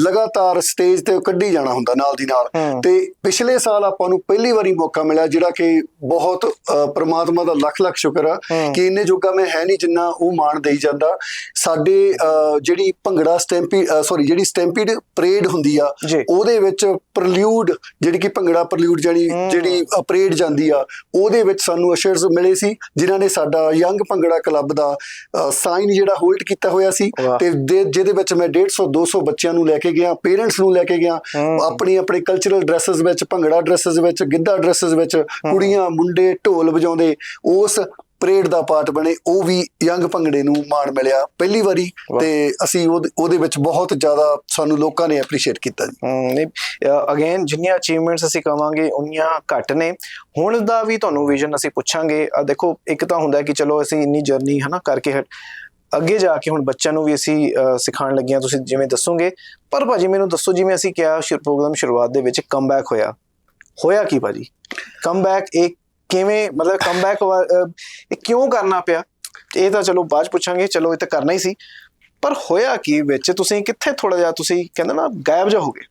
ਲਗਾਤਾਰ ਸਟੇਜ ਤੇ ਕੱਢੀ ਜਾਣਾ ਹੁੰਦਾ ਨਾਲ ਦੀ ਨਾਲ। ਤੇ ਪਿਛਲੇ ਸਾਲ ਆਪਾਂ ਨੂੰ ਪਹਿਲੀ ਵਾਰੀ ਮੌਕਾ ਮਿਲਿਆ ਜਿਹੜਾ ਕਿ ਬਹੁਤ ਪ੍ਰਮਾਤਮਾ ਦਾ ਲੱਖ ਲੱਖ ਸ਼ੁਕਰ ਆ। ਕਿ ਇੰਨੇ ਜੋਗਾ ਮੈਂ ਹੈ ਨਹੀਂ ਜਿੰਨਾ ਉਹ ਮਾਣ ਦੇਈ ਜਾਂਦਾ ਸਾਡੇ ਜਿਹੜੀ ਭੰਗੜਾ ਸਟੈਂਪੀ ਸੌਰੀ ਜਿਹੜੀ ਸਟੈਂਪੀਡ ਪਰੇਡ ਹੁੰਦੀ ਆ। ਉਹਦੇ ਵਿੱਚ ਪ੍ਰਲੂਡ ਜਿਹੜੀ ਕਿ ਭੰਗੜਾ ਪ੍ਰਲੂਡ ਹੂੰ। ਜਿਹੜੀ ਪਰੇਡ ਜਾਂਦੀ ਆ ਉਹਦੇ ਵਿੱਚ ਸਾਨੂੰ ਅਸ਼ਰਸ ਮਿਲੇ ਸੀ ਜਿਨ੍ਹਾਂ ਨੇ ਸਾਡਾ ਯੰਗ ਭੰਗੜਾ ਕਲੱਬ ਦਾ ਸਾਈਨ ਜਿਹੜਾ ਹੋਲਡ ਕੀਤਾ ਹੋਇਆ ਸੀ। ਤੇ ਜਿਹਦੇ ਵਿੱਚ ਮੈਂ 150 200 ਬੱਚਿਆਂ ਨੂੰ ਲੈ ਕੇ ਗਿਆ ਪੇਰੈਂਟਸ ਨੂੰ ਲੈ ਕੇ ਗਿਆ। ਆਪਣੀ ਆਪਣੇ ਕਲਚਰਲ ਡਰੈਸਸ ਵਿੱਚ ਭੰਗੜਾ ਡਰੈਸਸ ਵਿੱਚ ਗਿੱਧਾ ਡਰੈਸਸ ਵਿੱਚ ਕੁੜੀਆਂ ਮੁੰਡੇ ਢੋਲ ਵਜਾਉਂਦੇ ਉਸ ਪਰੇਡ ਦਾ ਪਾਰਟ ਬਣੇ ਉਹ ਵੀ ਯੰਗ ਭੰਗੜੇ ਨੂੰ ਮਾਣ ਮਿਲਿਆ ਪਹਿਲੀ ਵਾਰੀ। ਤੇ ਅਸੀਂ ਉਹਦੇ ਉਹਦੇ ਵਿੱਚ ਬਹੁਤ ਜ਼ਿਆਦਾ ਸਾਨੂੰ ਲੋਕਾਂ ਨੇ ਐਪਰੀਸ਼ੀਏਟ ਕੀਤਾ ਜੀ। ਨਹੀਂ ਅਗੇਨ ਜਿੰਨੀਆਂ ਅਚੀਵਮੈਂਟਸ ਅਸੀਂ ਕਵਾਂਗੇ ਉਨੀਆਂ ਘੱਟ ਨੇ। ਹੁਣ ਦਾ ਵੀ ਤੁਹਾਨੂੰ ਵਿਜ਼ਨ ਅਸੀਂ ਪੁੱਛਾਂਗੇ। ਆ ਦੇਖੋ ਇੱਕ ਤਾਂ ਹੁੰਦਾ ਕਿ ਚਲੋ ਅਸੀਂ ਇੰਨੀ ਜਰਨੀ ਹਨਾ ਕਰਕੇ ਹਟ ਅੱਗੇ ਜਾ ਕੇ ਹੁਣ ਬੱਚਿਆਂ ਨੂੰ ਵੀ ਅਸੀਂ ਸਿਖਾਉਣ ਲੱਗਿਆ ਤੁਸੀਂ ਜਿਵੇਂ ਦੱਸੋਗੇ। ਪਰ ਭਾਜੀ ਮੈਨੂੰ ਦੱਸੋ ਜਿਵੇਂ ਅਸੀਂ ਕਿਹਾ ਪ੍ਰੋਗਰਾਮ ਸ਼ੁਰੂਆਤ ਦੇ ਵਿੱਚ ਕਮਬੈਕ ਹੋਇਆ। ਹੋਇਆ ਕੀ ਭਾਜੀ? ਕਮਬੈਕ ਇਹ ਕਿਵੇਂ ਮਤਲਬ ਕਮਬੈਕ ਇਹ ਕਿਉਂ ਕਰਨਾ ਪਿਆ? ਇਹ ਤਾਂ ਚਲੋ ਬਾਅਦ ਪੁੱਛਾਂਗੇ ਚਲੋ ਇਹ ਤਾਂ ਕਰਨਾ ਹੀ ਸੀ। ਪਰ ਹੋਇਆ ਕੀ ਵਿੱਚ? ਤੁਸੀਂ ਕਿੱਥੇ ਥੋੜਾ ਜਿਹਾ ਤੁਸੀਂ ਕਹਿੰਦੇ ਨਾ ਗਾਇਬ ਜਾ ਹੋ ਗਏ?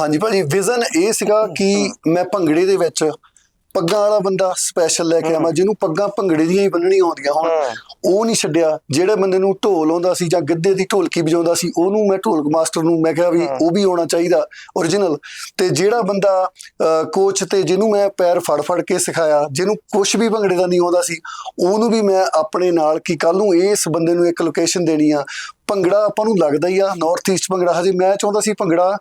ਹਾਂਜੀ ਭਾਜੀ ਵਿਜ਼ਨ ਇਹ ਸੀਗਾ ਕਿ ਮੈਂ ਭੰਗੜੇ ਦੇ ਵਿੱਚ ਪੱਗਾਂ ਵਾਲਾ ਬੰਦਾ ਸਪੈਸ਼ਲ ਲੈ ਕੇ ਆਵਾਂ ਜਿਹਨੂੰ ਪੱਗਾਂ ਭੰਗੜੇ ਦੀਆਂ ਹੀ ਬੰਨਣੀਆਂ ਆਉਂਦੀਆਂ ਹੁਣ ਉਹ ਨਹੀਂ ਛੱਡਿਆ। ਜਿਹੜੇ ਬੰਦੇ ਨੂੰ ਢੋਲ ਆਉਂਦਾ ਸੀ ਜਾਂ ਗਿੱਧੇ ਦੀ ਢੋਲਕੀ ਵਜਾਉਂਦਾ ਸੀ ਉਹਨੂੰ ਮੈਂ ਢੋਲਕ ਮਾਸਟਰ ਨੂੰ ਮੈਂ ਕਿਹਾ ਵੀ ਉਹ ਵੀ ਆਉਣਾ ਚਾਹੀਦਾ origignal ਤੇ ਜਿਹੜਾ ਬੰਦਾ ਕੋਚ ਤੇ ਜਿਹਨੂੰ ਮੈਂ ਪੈਰ ਫੜ ਫੜ ਕੇ ਸਿਖਾਇਆ ਜਿਹਨੂੰ ਕੁਝ ਵੀ ਭੰਗੜੇ ਦਾ ਨਹੀਂ ਆਉਂਦਾ ਸੀ ਉਹਨੂੰ ਵੀ ਮੈਂ ਆਪਣੇ ਨਾਲ ਕਿ ਕੱਲ ਨੂੰ ਇਸ ਬੰਦੇ ਨੂੰ ਇੱਕ ਲੋਕੇਸ਼ਨ ਦੇਣੀ ਆ। ਭੰਗੜਾ ਆਪਾਂ ਨੂੰ ਲੱਗਦਾ ਹੀ ਆ ਨਾਰਥ ਈਸਟ ਭੰਗੜਾ ਹਜੇ ਮੈਂ ਚਾਹੁੰਦਾ ਸੀ ਭੰਗੜਾ